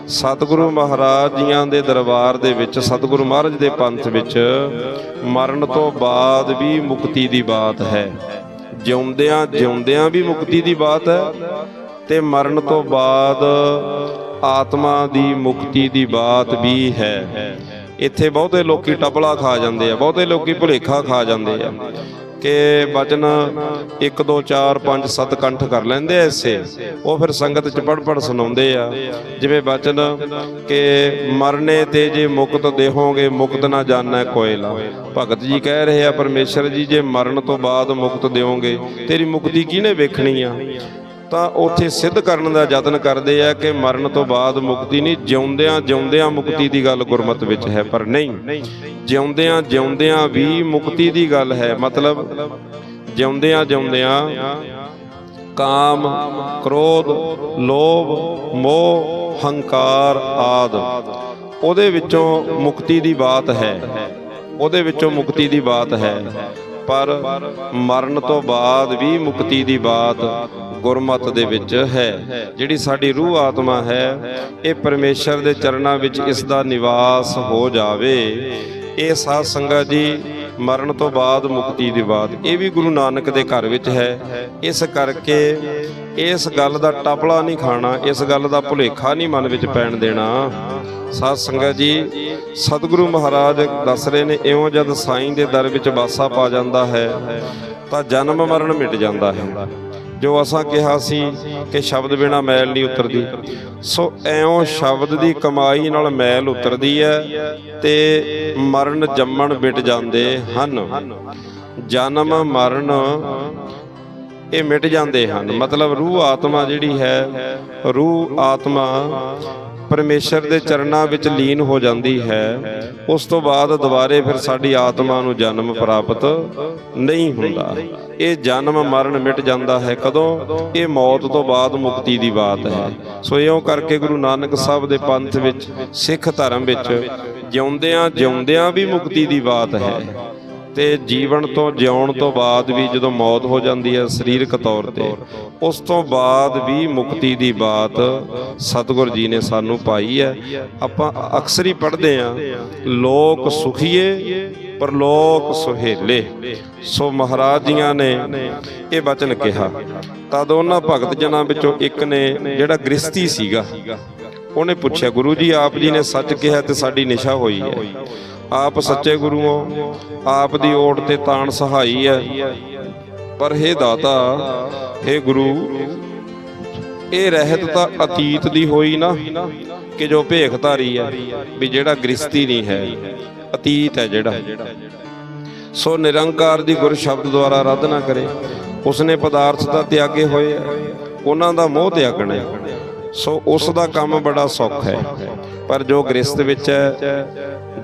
ਸਤਿਗੁਰੂ ਮਹਾਰਾਜ ਜੀਆਂ ਦੇ ਦਰਬਾਰ ਦੇ ਵਿੱਚ, ਸਤਿਗੁਰੂ ਮਹਾਰਾਜ ਦੇ ਪੰਥ ਵਿੱਚ ਮਰਨ ਤੋਂ ਬਾਅਦ ਵੀ ਮੁਕਤੀ ਦੀ ਬਾਤ ਹੈ। ਜਿਉਂਦਿਆਂ ਜਿਉਂਦਿਆਂ ਵੀ ਮੁਕਤੀ ਦੀ ਬਾਤ ਹੈ ਤੇ ਮਰਨ ਤੋਂ ਬਾਅਦ ਆਤਮਾ ਦੀ ਮੁਕਤੀ ਦੀ ਬਾਤ ਵੀ ਹੈ। ਇੱਥੇ ਬਹੁਤੇ ਲੋਕੀ ਟਪਲਾ ਖਾ ਜਾਂਦੇ ਆ, ਬਹੁਤੇ ਲੋਕੀ ਭੁਲੇਖਾ ਖਾ ਜਾਂਦੇ ਆ ਕਿ ਬਚਨ 1 2 4 5 7 ਕੰਠ ਕਰ ਲੈਂਦੇ ਐ ਇਸੇ। ਉਹ ਫਿਰ ਸੰਗਤ ਚ ਪੜ ਪੜ ਸੁਣਾਉਂਦੇ ਆ। ਜਿਵੇਂ ਬਚਨ ਕਿ ਮਰਨੇ ਤੇ ਜੇ ਮੁਕਤ ਦੇਹੋਗੇ, ਮੁਕਤ ਨਾ ਜਾਣੈ ਕੋਇਲਾ। ਭਗਤ ਜੀ ਕਹਿ ਰਹੇ ਆ, ਪਰਮੇਸ਼ਰ ਜੀ, ਜੇ ਮਰਨ ਤੋਂ ਬਾਅਦ ਮੁਕਤ ਦਿਓਗੇ, ਤੇਰੀ ਮੁਕਤੀ ਕਿਹਨੇ ਵੇਖਣੀ ਆ? ਤਾਂ ਉੱਥੇ ਸਿੱਧ ਕਰਨ ਦਾ ਯਤਨ ਕਰਦੇ ਆ ਕਿ ਮਰਨ ਤੋਂ ਬਾਅਦ ਮੁਕਤੀ ਨਹੀਂ, ਜਿਉਂਦਿਆਂ ਜਿਉਂਦਿਆਂ ਮੁਕਤੀ ਦੀ ਗੱਲ ਗੁਰਮਤ ਵਿੱਚ ਹੈ, ਪਰ ਨਹੀਂ। ਜਿਉਂਦਿਆਂ ਜਿਉਂਦਿਆਂ ਵੀ ਮੁਕਤੀ ਦੀ ਗੱਲ ਹੈ, ਮਤਲਬ ਜਿਉਂਦਿਆਂ ਜਿਉਂਦਿਆਂ ਕਾਮ, ਕ੍ਰੋਧ, ਲੋਭ, ਮੋਹ, ਹੰਕਾਰ ਆਦ, ਉਹਦੇ ਵਿੱਚੋਂ ਮੁਕਤੀ ਦੀ ਬਾਤ ਹੈ। ਉਹਦੇ ਵਿੱਚੋਂ ਮੁਕਤੀ ਦੀ ਬਾਤ ਹੈ। ਪਰ ਮਰਨ ਤੋਂ ਬਾਅਦ ਵੀ ਮੁਕਤੀ ਦੀ ਬਾਤ ਗੁਰਮਤ ਦੇ ਵਿੱਚ ਹੈ। ਜਿਹੜੀ ਸਾਡੀ ਰੂਹ ਆਤਮਾ ਹੈ, ਇਹ ਪਰਮੇਸ਼ਰ ਦੇ ਚਰਨਾਂ ਵਿੱਚ ਇਸ ਦਾ ਨਿਵਾਸ ਹੋ ਜਾਵੇ। ਇਹ ਸਾਧ ਸੰਗਤ ਜੀ ਮਰਨ ਤੋਂ ਬਾਅਦ ਮੁਕਤੀ ਦੇ ਬਾਅਦ। ਇਹ ਵੀ ਗੁਰੂ ਨਾਨਕ ਦੇ ਘਰ ਵਿੱਚ ਹੈ। ਇਸ ਕਰਕੇ ਇਸ ਗੱਲ ਦਾ ਟਪਲਾ ਨਹੀਂ ਖਾਣਾ, ਇਸ ਗੱਲ ਦਾ ਭੁਲੇਖਾ ਨਹੀਂ ਮਨ ਵਿੱਚ ਪੈਣ ਦੇਣਾ। ਸਾਧ ਸੰਗਤ ਜੀ, ਸਤਿਗੁਰੂ ਮਹਾਰਾਜ ਦੱਸ ਰਹੇ ਨੇ, ਇਉਂ ਜਦ ਸਾਈਂ ਦੇ ਦਰ ਵਿੱਚ ਵਾਸਾ ਪਾ ਜਾਂਦਾ ਹੈ, ਤਾਂ ਜਨਮ ਮਰਨ ਮਿਟ ਜਾਂਦਾ ਹੈ। ਜੋ ਅਸਾਂ ਕਿਹਾ ਸੀ ਕਿ ਸ਼ਬਦ ਬਿਨਾ ਮੈਲ ਨਹੀਂ ਉਤਰਦੀ। ਸੋ ਐਉਂ ਸ਼ਬਦ ਦੀ ਕਮਾਈ ਨਾਲ ਮੈਲ ਉਤਰਦੀ ਹੈ ਤੇ ਮਰਨ ਜੰਮਣ ਮਿਟ ਜਾਂਦੇ ਹਨ। ਜਨਮ ਮਰਨ ਇਹ ਮਿਟ ਜਾਂਦੇ ਹਨ। ਮਤਲਬ ਰੂਹ ਆਤਮਾ ਜਿਹੜੀ ਹੈ, ਰੂਹ ਆਤਮਾ ਪਰਮੇਸ਼ਰ ਦੇ ਚਰਨਾਂ ਵਿੱਚ ਲੀਨ ਹੋ ਜਾਂਦੀ ਹੈ, ਉਸ ਤੋਂ ਬਾਅਦ ਦੁਬਾਰੇ ਫਿਰ ਸਾਡੀ ਆਤਮਾ ਨੂੰ ਜਨਮ ਪ੍ਰਾਪਤ ਨਹੀਂ ਹੁੰਦਾ। ਇਹ ਜਨਮ ਮਰਨ ਮਿਟ ਜਾਂਦਾ ਹੈ ਕਦੋਂ? ਇਹ ਮੌਤ ਤੋਂ ਬਾਅਦ ਮੁਕਤੀ ਦੀ ਬਾਤ ਹੈ। ਸੋ ਇਉਂ ਕਰਕੇ ਗੁਰੂ ਨਾਨਕ ਸਾਹਿਬ ਦੇ ਪੰਥ ਵਿੱਚ, ਸਿੱਖ ਧਰਮ ਵਿੱਚ ਜਿਉਂਦਿਆਂ ਜਿਉਂਦਿਆਂ ਵੀ ਮੁਕਤੀ ਦੀ ਬਾਤ ਹੈ। ਤੇ ਜੀਵਨ ਤੋਂ ਜਿਉਣ ਤੋਂ ਬਾਅਦ ਵੀ ਜਦੋਂ ਮੌਤ ਹੋ ਜਾਂਦੀ ਹੈ ਸਰੀਰਕ ਤੌਰ ਤੇ, ਉਸ ਤੋਂ ਬਾਅਦ ਵੀ ਮੁਕਤੀ ਦੀ ਬਾਤ ਸਤਿਗੁਰ ਜੀ ਨੇ ਸਾਨੂੰ ਪਾਈ ਹੈ। ਆਪਾਂ ਅਕਸਰ ਹੀ ਪੜ੍ਹਦੇ ਆ ਲੋਕ ਸੁਖੀਏ, ਪਰਲੋਕ ਸੁਹੇਲੇ। ਸੋ ਮਹਾਰਾਜ ਜੀਆਂ ਨੇ ਇਹ ਬਚਨ ਕਿਹਾ। ਤਦ ਉਹਨਾਂ ਭਗਤ ਜਨਾਂ ਵਿੱਚੋਂ ਇੱਕ ਨੇ ਜਿਹੜਾ ਗ੍ਰਸਤੀ ਸੀਗਾ, ਉਹਨੇ ਪੁੱਛਿਆ, ਗੁਰੂ ਜੀ, ਆਪ ਜੀ ਨੇ ਸੱਚ ਕਿਹਾ ਤੇ ਸਾਡੀ ਨਿਸ਼ਾ ਹੋਈ ਹੈ। ਆਪ ਸੱਚੇ ਗੁਰੂ ਹੋ ਆਪ ਦੀ ਓਟ ਤੇ ਤਾਣ ਸਹਾਈ ਹੈ। ਪਰ हे ਦਾਤਾ हे ਗੁਰੂ, ਇਹ ਰਹਿਤ ਤਾਂ ਅਤੀਤ ਦੀ ਹੋਈ ਨਾ ਕਿ ਜੋ ਭੇਖਧਾਰੀ ਹੈ, ਵੀ ਜਿਹੜਾ ਗ੍ਰਸਤੀ ਨਹੀਂ ਹੈ, ਅਤੀਤ ਹੈ ਜਿਹੜਾ। ਸੋ ਨਿਰੰਕਾਰ ਦੀ ਗੁਰ ਸ਼ਬਦ ਦੁਆਰਾ ਆਰਾਧਨਾ ਕਰੇ। ਉਸਨੇ ਪਦਾਰਥ ਦਾ ਤਿਆਗੇ ਹੋਏ ਉਹਨਾਂ ਦਾ ਮੋਹ ਤਿਆਗਣਾ ਸੋ ਉਸ ਦਾ ਕੰਮ ਬੜਾ ਸੌਖਾ ਹੈ। ਪਰ ਜੋ ਗ੍ਰਸਤ ਵਿੱਚ ਹੈ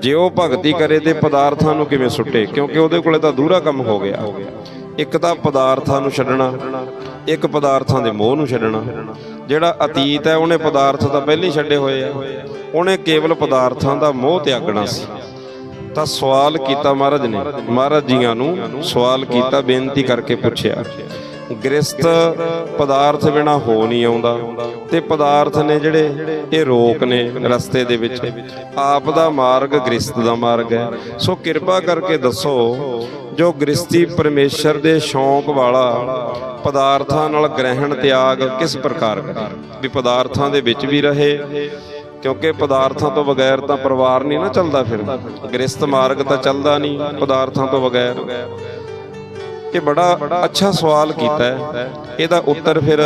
ਜੇ ਉਹ ਭਗਤੀ ਕਰੇ ਤੇ ਪਦਾਰਥਾਂ ਨੂੰ ਕਿਵੇਂ ਸੁੱਟੇ? ਕਿਉਂਕਿ ਉਹਦੇ ਕੋਲੇ ਤਾਂ ਦੂਰਾ ਕੰਮ ਹੋ ਗਿਆ। ਇੱਕ ਤਾਂ ਪਦਾਰਥਾਂ ਨੂੰ ਛੱਡਣਾ, ਇੱਕ ਪਦਾਰਥਾਂ ਦੇ ਮੋਹ ਨੂੰ ਛੱਡਣਾ। ਜਿਹੜਾ ਅਤੀਤ ਹੈ, ਉਹਨੇ ਪਦਾਰਥ ਤਾਂ ਪਹਿਲਾਂ ਹੀ ਛੱਡੇ ਹੋਏ ਆ। ਉਹਨੇ ਕੇਵਲ ਪਦਾਰਥਾਂ ਦਾ ਮੋਹ ਤਿਆਗਣਾ ਸੀ। ਤਾਂ ਸਵਾਲ ਕੀਤਾ ਮਹਾਰਾਜ ਨੇ। ਮਹਾਰਾਜ ਜੀਆਂ ਨੂੰ ਸਵਾਲ ਕੀਤਾ, ਬੇਨਤੀ ਕਰਕੇ ਪੁੱਛਿਆ ਗ੍ਰਸਤ ਪਦਾਰਥ ਬਿਨਾ ਹੋ ਨਹੀਂ ਆਉਂਦਾ। ਤੇ ਪਦਾਰਥ ਨੇ ਜਿਹੜੇ ਇਹ ਰੋਕ ਨੇ ਰਸਤੇ ਦੇ ਵਿੱਚ, ਆਪ ਦਾ ਮਾਰਗ ਗ੍ਰਸਤ ਦਾ ਮਾਰਗ ਹੈ। ਸੋ ਕਿਰਪਾ ਕਰਕੇ ਦੱਸੋ, ਜੋ ਗ੍ਰਸਤੀ ਪਰਮੇਸ਼ਰ ਦੇ ਸ਼ੌਂਕ ਵਾਲਾ ਪਦਾਰਥਾਂ ਨਾਲ ਗ੍ਰਹਿਣ ਤਿਆਗ ਕਿਸ ਪ੍ਰਕਾਰ ਕਰੇ? ਵੀ ਪਦਾਰਥਾਂ ਦੇ ਵਿੱਚ ਵੀ ਰਹੇ, ਕਿਉਂਕਿ ਪਦਾਰਥਾਂ ਤੋਂ ਬਗੈਰ ਤਾਂ ਪਰਿਵਾਰ ਨਹੀਂ ਨਾ ਚੱਲਦਾ ਫਿਰ। ਗ੍ਰਸਤ ਮਾਰਗ ਤਾਂ ਚੱਲਦਾ ਨਹੀਂ, ਪਦਾਰਥਾਂ ਤੋਂ ਬਗੈਰ। ਇਹ ਬੜਾ ਅੱਛਾ ਸਵਾਲ ਕੀਤਾ ਹੈ। ਇਹਦਾ ਉੱਤਰ ਫਿਰ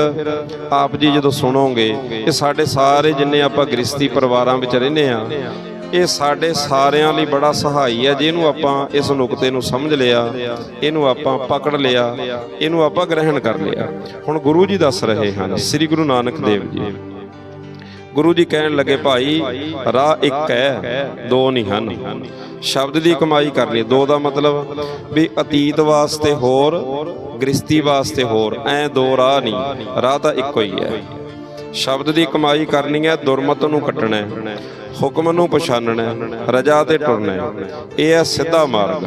ਆਪ ਜੀ ਜਦੋਂ ਸੁਣੋਗੇ, ਇਹ ਸਾਡੇ ਸਾਰੇ ਜਿੰਨੇ ਆਪਾਂ ਗ੍ਰਸਤੀ ਪਰਿਵਾਰਾਂ ਵਿੱਚ ਰਹਿੰਦੇ ਆ ਇਹ ਸਾਡੇ ਸਾਰਿਆਂ ਲਈ ਬੜਾ ਸਹਾਈ ਹੈ। ਜਿਹਨੂੰ ਆਪਾਂ ਇਸ ਨੁਕਤੇ ਨੂੰ ਸਮਝ ਲਿਆ, ਇਹਨੂੰ ਆਪਾਂ ਪਕੜ ਲਿਆ, ਇਹਨੂੰ ਆਪਾਂ ਗ੍ਰਹਿਣ ਕਰ ਲਿਆ। ਹੁਣ ਗੁਰੂ ਜੀ ਦੱਸ ਰਹੇ ਹਨ, ਸ੍ਰੀ ਗੁਰੂ ਨਾਨਕ ਦੇਵ ਜੀ, ਗੁਰੂ ਜੀ ਕਹਿਣ ਲੱਗੇ, ਭਾਈ, ਰਾਹ ਇੱਕ ਹੈ, ਦੋ ਨਹੀਂ ਹਨ। ਸ਼ਬਦ ਦੀ ਕਮਾਈ ਕਰਨੀ। ਦੋ ਦਾ ਮਤਲਬ ਵੀ ਅਤੀਤ ਵਾਸਤੇ ਹੋਰ ਗ੍ਰਸਤੀ ਵਾਸਤੇ ਹੋਰ। ਐ ਦੋ ਰਾਹ ਨਹੀਂ। ਰਾਹ ਤਾਂ ਇੱਕੋ ਹੀ ਹੈ। ਸ਼ਬਦ ਦੀ ਕਮਾਈ ਕਰਨੀ ਹੈ, ਦੁਰਮਤ ਨੂੰ ਕੱਟਣਾ ਹੈ, ਹੁਕਮ ਨੂੰ ਪਛਾਨਣਾ ਹੈ, ਰਜਾ ਤੇ ਟੁਰਨਾ ਹੈ। ਇਹ ਹੈ ਸਿੱਧਾ ਮਾਰਗ।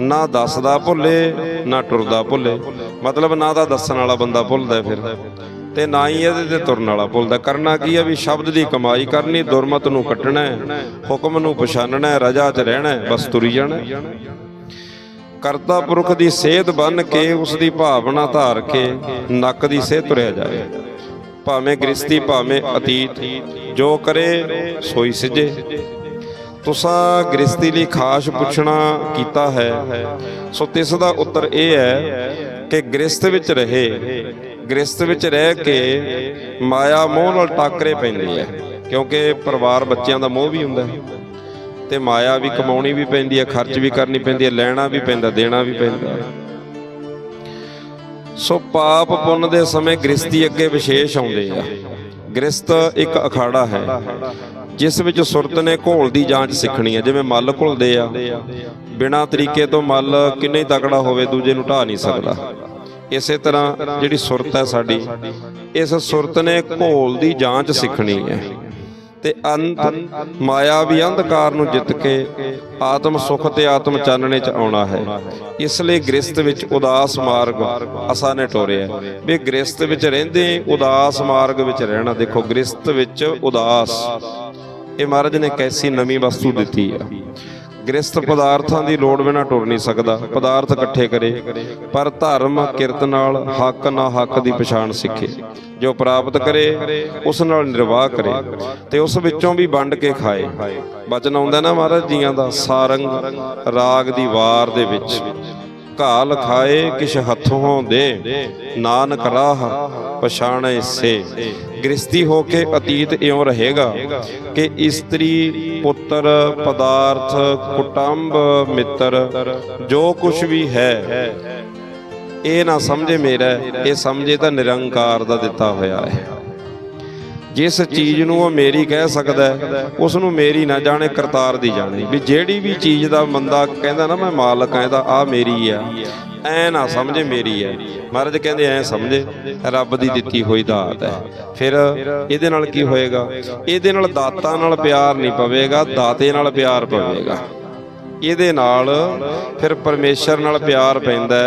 ਨਾ ਦੱਸਦਾ ਭੁੱਲੇ, ਨਾ ਟੁਰਦਾ ਭੁੱਲੇ। ਮਤਲਬ ਨਾ ਤਾਂ ਦੱਸਣ ਵਾਲਾ ਬੰਦਾ ਭੁੱਲਦਾ ਫਿਰ। ਤੇ ਨਾ ਹੀ ਇਹਦੇ ਤੇ ਤੁਰਨ ਵਾਲਾ ਭੁੱਲਦਾ ਕਰਨਾ ਕੀ ਹੈ ਵੀ ਸ਼ਬਦ ਦੀ ਕਮਾਈ ਕਰਨੀ, ਦੁਰਮਤ ਨੂੰ ਕੱਟਣਾ ਹੁਕਮ ਨੂੰ ਪਛਾਨਣਾ ਰਜਾ 'ਚ ਰਹਿਣਾ ਬਸ ਤੁਰੀ ਜਾਣਾ ਕਰਤਾ ਪੁਰਖ ਦੀ ਸੇਧ ਬਨ ਕੇ ਉਸ ਦੀ ਭਾਵਨਾ ਧਾਰ ਕੇ ਨੱਕ ਦੀ ਸੇਧ ਤੁਰਿਆ ਜਾਏ ਭਾਵੇਂ ਗ੍ਰਸਤੀ ਭਾਵੇਂ ਅਤੀਤ, ਜੋ ਕਰੇ ਸੋਈ ਸਿਜੇ। ਤੁਸਾਂ ਗ੍ਰਸਤੀ ਲਈ ਖਾਸ ਪੁੱਛਣਾ ਕੀਤਾ ਹੈ। ਸੋ ਤਿਸ ਦਾ ਉੱਤਰ ਇਹ ਹੈ ਕਿ ਗ੍ਰਸਤ ਵਿੱਚ ਰਹੇ ਗ੍ਰਸਤ ਵਿੱਚ ਰਹਿ ਕੇ ਮਾਇਆ ਮੋਹ ਨਾਲ ਟਾਕਰੇ ਪੈਂਦੇ ਹੈ, ਕਿਉਂਕਿ ਪਰਿਵਾਰ ਬੱਚਿਆਂ ਦਾ ਮੋਹ ਵੀ ਹੁੰਦਾ ਤੇ ਮਾਇਆ ਵੀ ਕਮਾਉਣੀ ਵੀ ਪੈਂਦੀ ਹੈ, ਖਰਚ ਵੀ ਕਰਨੀ ਪੈਂਦੀ ਹੈ, ਲੈਣਾ ਵੀ ਪੈਂਦਾ, ਦੇਣਾ ਵੀ ਪੈਂਦਾ ਸੋ ਪਾਪ ਪੁੰਨ ਦੇ ਸਮੇਂ ਗ੍ਰਸਤੀ ਅੱਗੇ ਵਿਸ਼ੇਸ਼ ਆਉਂਦੇ ਆ ਗ੍ਰਸਤ ਇੱਕ ਅਖਾੜਾ ਹੈ, ਜਿਸ ਵਿੱਚ ਸੁਰਤ ਨੇ ਘੋਲ ਦੀ ਜਾਂਚ ਸਿੱਖਣੀ ਹੈ। ਜਿਵੇਂ ਮੱਲ ਘੁਲਦੇ ਆ, ਬਿਨਾ ਤਰੀਕੇ ਤੋਂ ਮੱਲ ਕਿੰਨੇ ਤਕੜਾ ਹੋਵੇ, ਦੂਜੇ ਨੂੰ ਢਾ ਨਹੀਂ ਸਕਦਾ। ਇਸੇ ਤਰ੍ਹਾਂ ਜਿਹੜੀ ਸੁਰਤ ਹੈ ਸਾਡੀ, ਇਸ ਸੁਰਤ ਨੇ ਘੋਲ ਦੀ ਜਾਂਚ ਸਿੱਖਣੀ ਹੈ। ਤੇ ਅੰਤ ਮਾਇਆ ਵੀ ਅੰਧਕਾਰ ਨੂੰ ਜਿੱਤ ਕੇ ਆਤਮ ਸੁਖ ਤੇ ਆਤਮ ਚਾਨਣੇ ਚ ਆਉਣਾ ਹੈ। ਇਸ ਲਈ ਗ੍ਰਸਤ ਵਿੱਚ ਉਦਾਸ ਮਾਰਗ ਅਸਾਂ ਨੇ ਟੋਰਿਆ ਵੀ ਗ੍ਰਸਤ ਵਿੱਚ ਰਹਿੰਦੇ ਉਦਾਸ ਮਾਰਗ ਵਿੱਚ ਰਹਿਣਾ, ਦੇਖੋ ਗ੍ਰਸਤ ਵਿੱਚ ਉਦਾਸ। ਇਹ ਮਹਾਰਾਜ ਨੇ ਕੈਸੀ ਨਵੀਂ ਵਸਤੂ ਦਿੱਤੀ ਆ। ਗ੍ਰਸਤ ਪਦਾਰਥਾਂ ਦੀ ਲੋੜ ਬਿਨਾ ਟੁਰ ਨਹੀਂ ਸਕਦਾ। ਪਦਾਰਥ ਇਕੱਠੇ ਕਰੇ, ਪਰ ਧਰਮ, ਕਿਰਤ ਨਾਲ ਹੱਕ ਨਾ ਹੱਕ ਦੀ ਪਛਾਣ ਸਿੱਖੇ। ਜੋ ਪ੍ਰਾਪਤ ਕਰੇ, ਉਸ ਨਾਲ ਨਿਰਵਾਹ ਕਰੇ ਤੇ ਉਸ ਵਿੱਚੋਂ ਵੀ ਵੰਡ ਕੇ ਖਾਏ। ਬਚਨ ਆਉਂਦਾ ਨਾ ਮਹਾਰਾਜ ਜੀਆਂ ਦਾ, ਸਾਰੰਗ ਰਾਗ ਦੀ ਵਾਰ ਦੇ ਵਿੱਚ। ਘਾਲ ਖਾਏ ਕਿਛ ਹੱਥੋਂ ਦੇ। ਨਾਨਕ ਰਾਹ ਪਛਾਣੇ ਸੇ। ਗ੍ਰਸਤੀ ਹੋ ਕੇ ਅਤੀਤ ਇਉਂ ਰਹੇਗਾ ਕਿ ਇਸਤਰੀ ਪੁੱਤਰ ਪਦਾਰਥ ਕੁਟੰਬ ਮਿੱਤਰ, ਜੋ ਕੁਝ ਵੀ ਹੈ, ਇਹ ਨਾ ਸਮਝੇ ਮੇਰਾ, ਇਹ ਸਮਝੇ ਤਾਂ ਨਿਰੰਕਾਰ ਦਾ ਦਿੱਤਾ ਹੋਇਆ ਹੈ। ਜਿਸ ਚੀਜ਼ ਨੂੰ ਉਹ ਮੇਰੀ ਕਹਿ ਸਕਦਾ ਹੈ, ਉਸ ਨੂੰ ਮੇਰੀ ਨਾ ਜਾਣੇ ਕਰਤਾਰ ਦੀ ਜਾਣੇ। ਵੀ ਜਿਹੜੀ ਵੀ ਚੀਜ਼ ਦਾ ਬੰਦਾ ਕਹਿੰਦਾ ਨਾ ਮੈਂ ਮਾਲਕ ਹਾਂ ਇਹਦਾ ਆ ਮੇਰੀ ਆ। ਐ ਨਾ ਸਮਝੇ ਮੇਰੀ ਹੈ ਮਹਾਰਾਜ ਕਹਿੰਦੇ ਐ ਸਮਝੇ ਰੱਬ ਦੀ ਦਿੱਤੀ ਹੋਈ ਦਾਤ ਹੈ। ਫਿਰ ਇਹਦੇ ਨਾਲ ਕੀ ਹੋਏਗਾ? ਇਹਦੇ ਨਾਲ ਦਾਤਾਂ ਨਾਲ ਪਿਆਰ ਨਹੀਂ ਪਵੇਗਾ ਦਾਤੇ ਨਾਲ ਪਿਆਰ ਪਵੇਗਾ। ਇਹਦੇ ਨਾਲ ਫਿਰ ਪਰਮੇਸ਼ਰ ਨਾਲ ਪਿਆਰ ਪੈਂਦਾ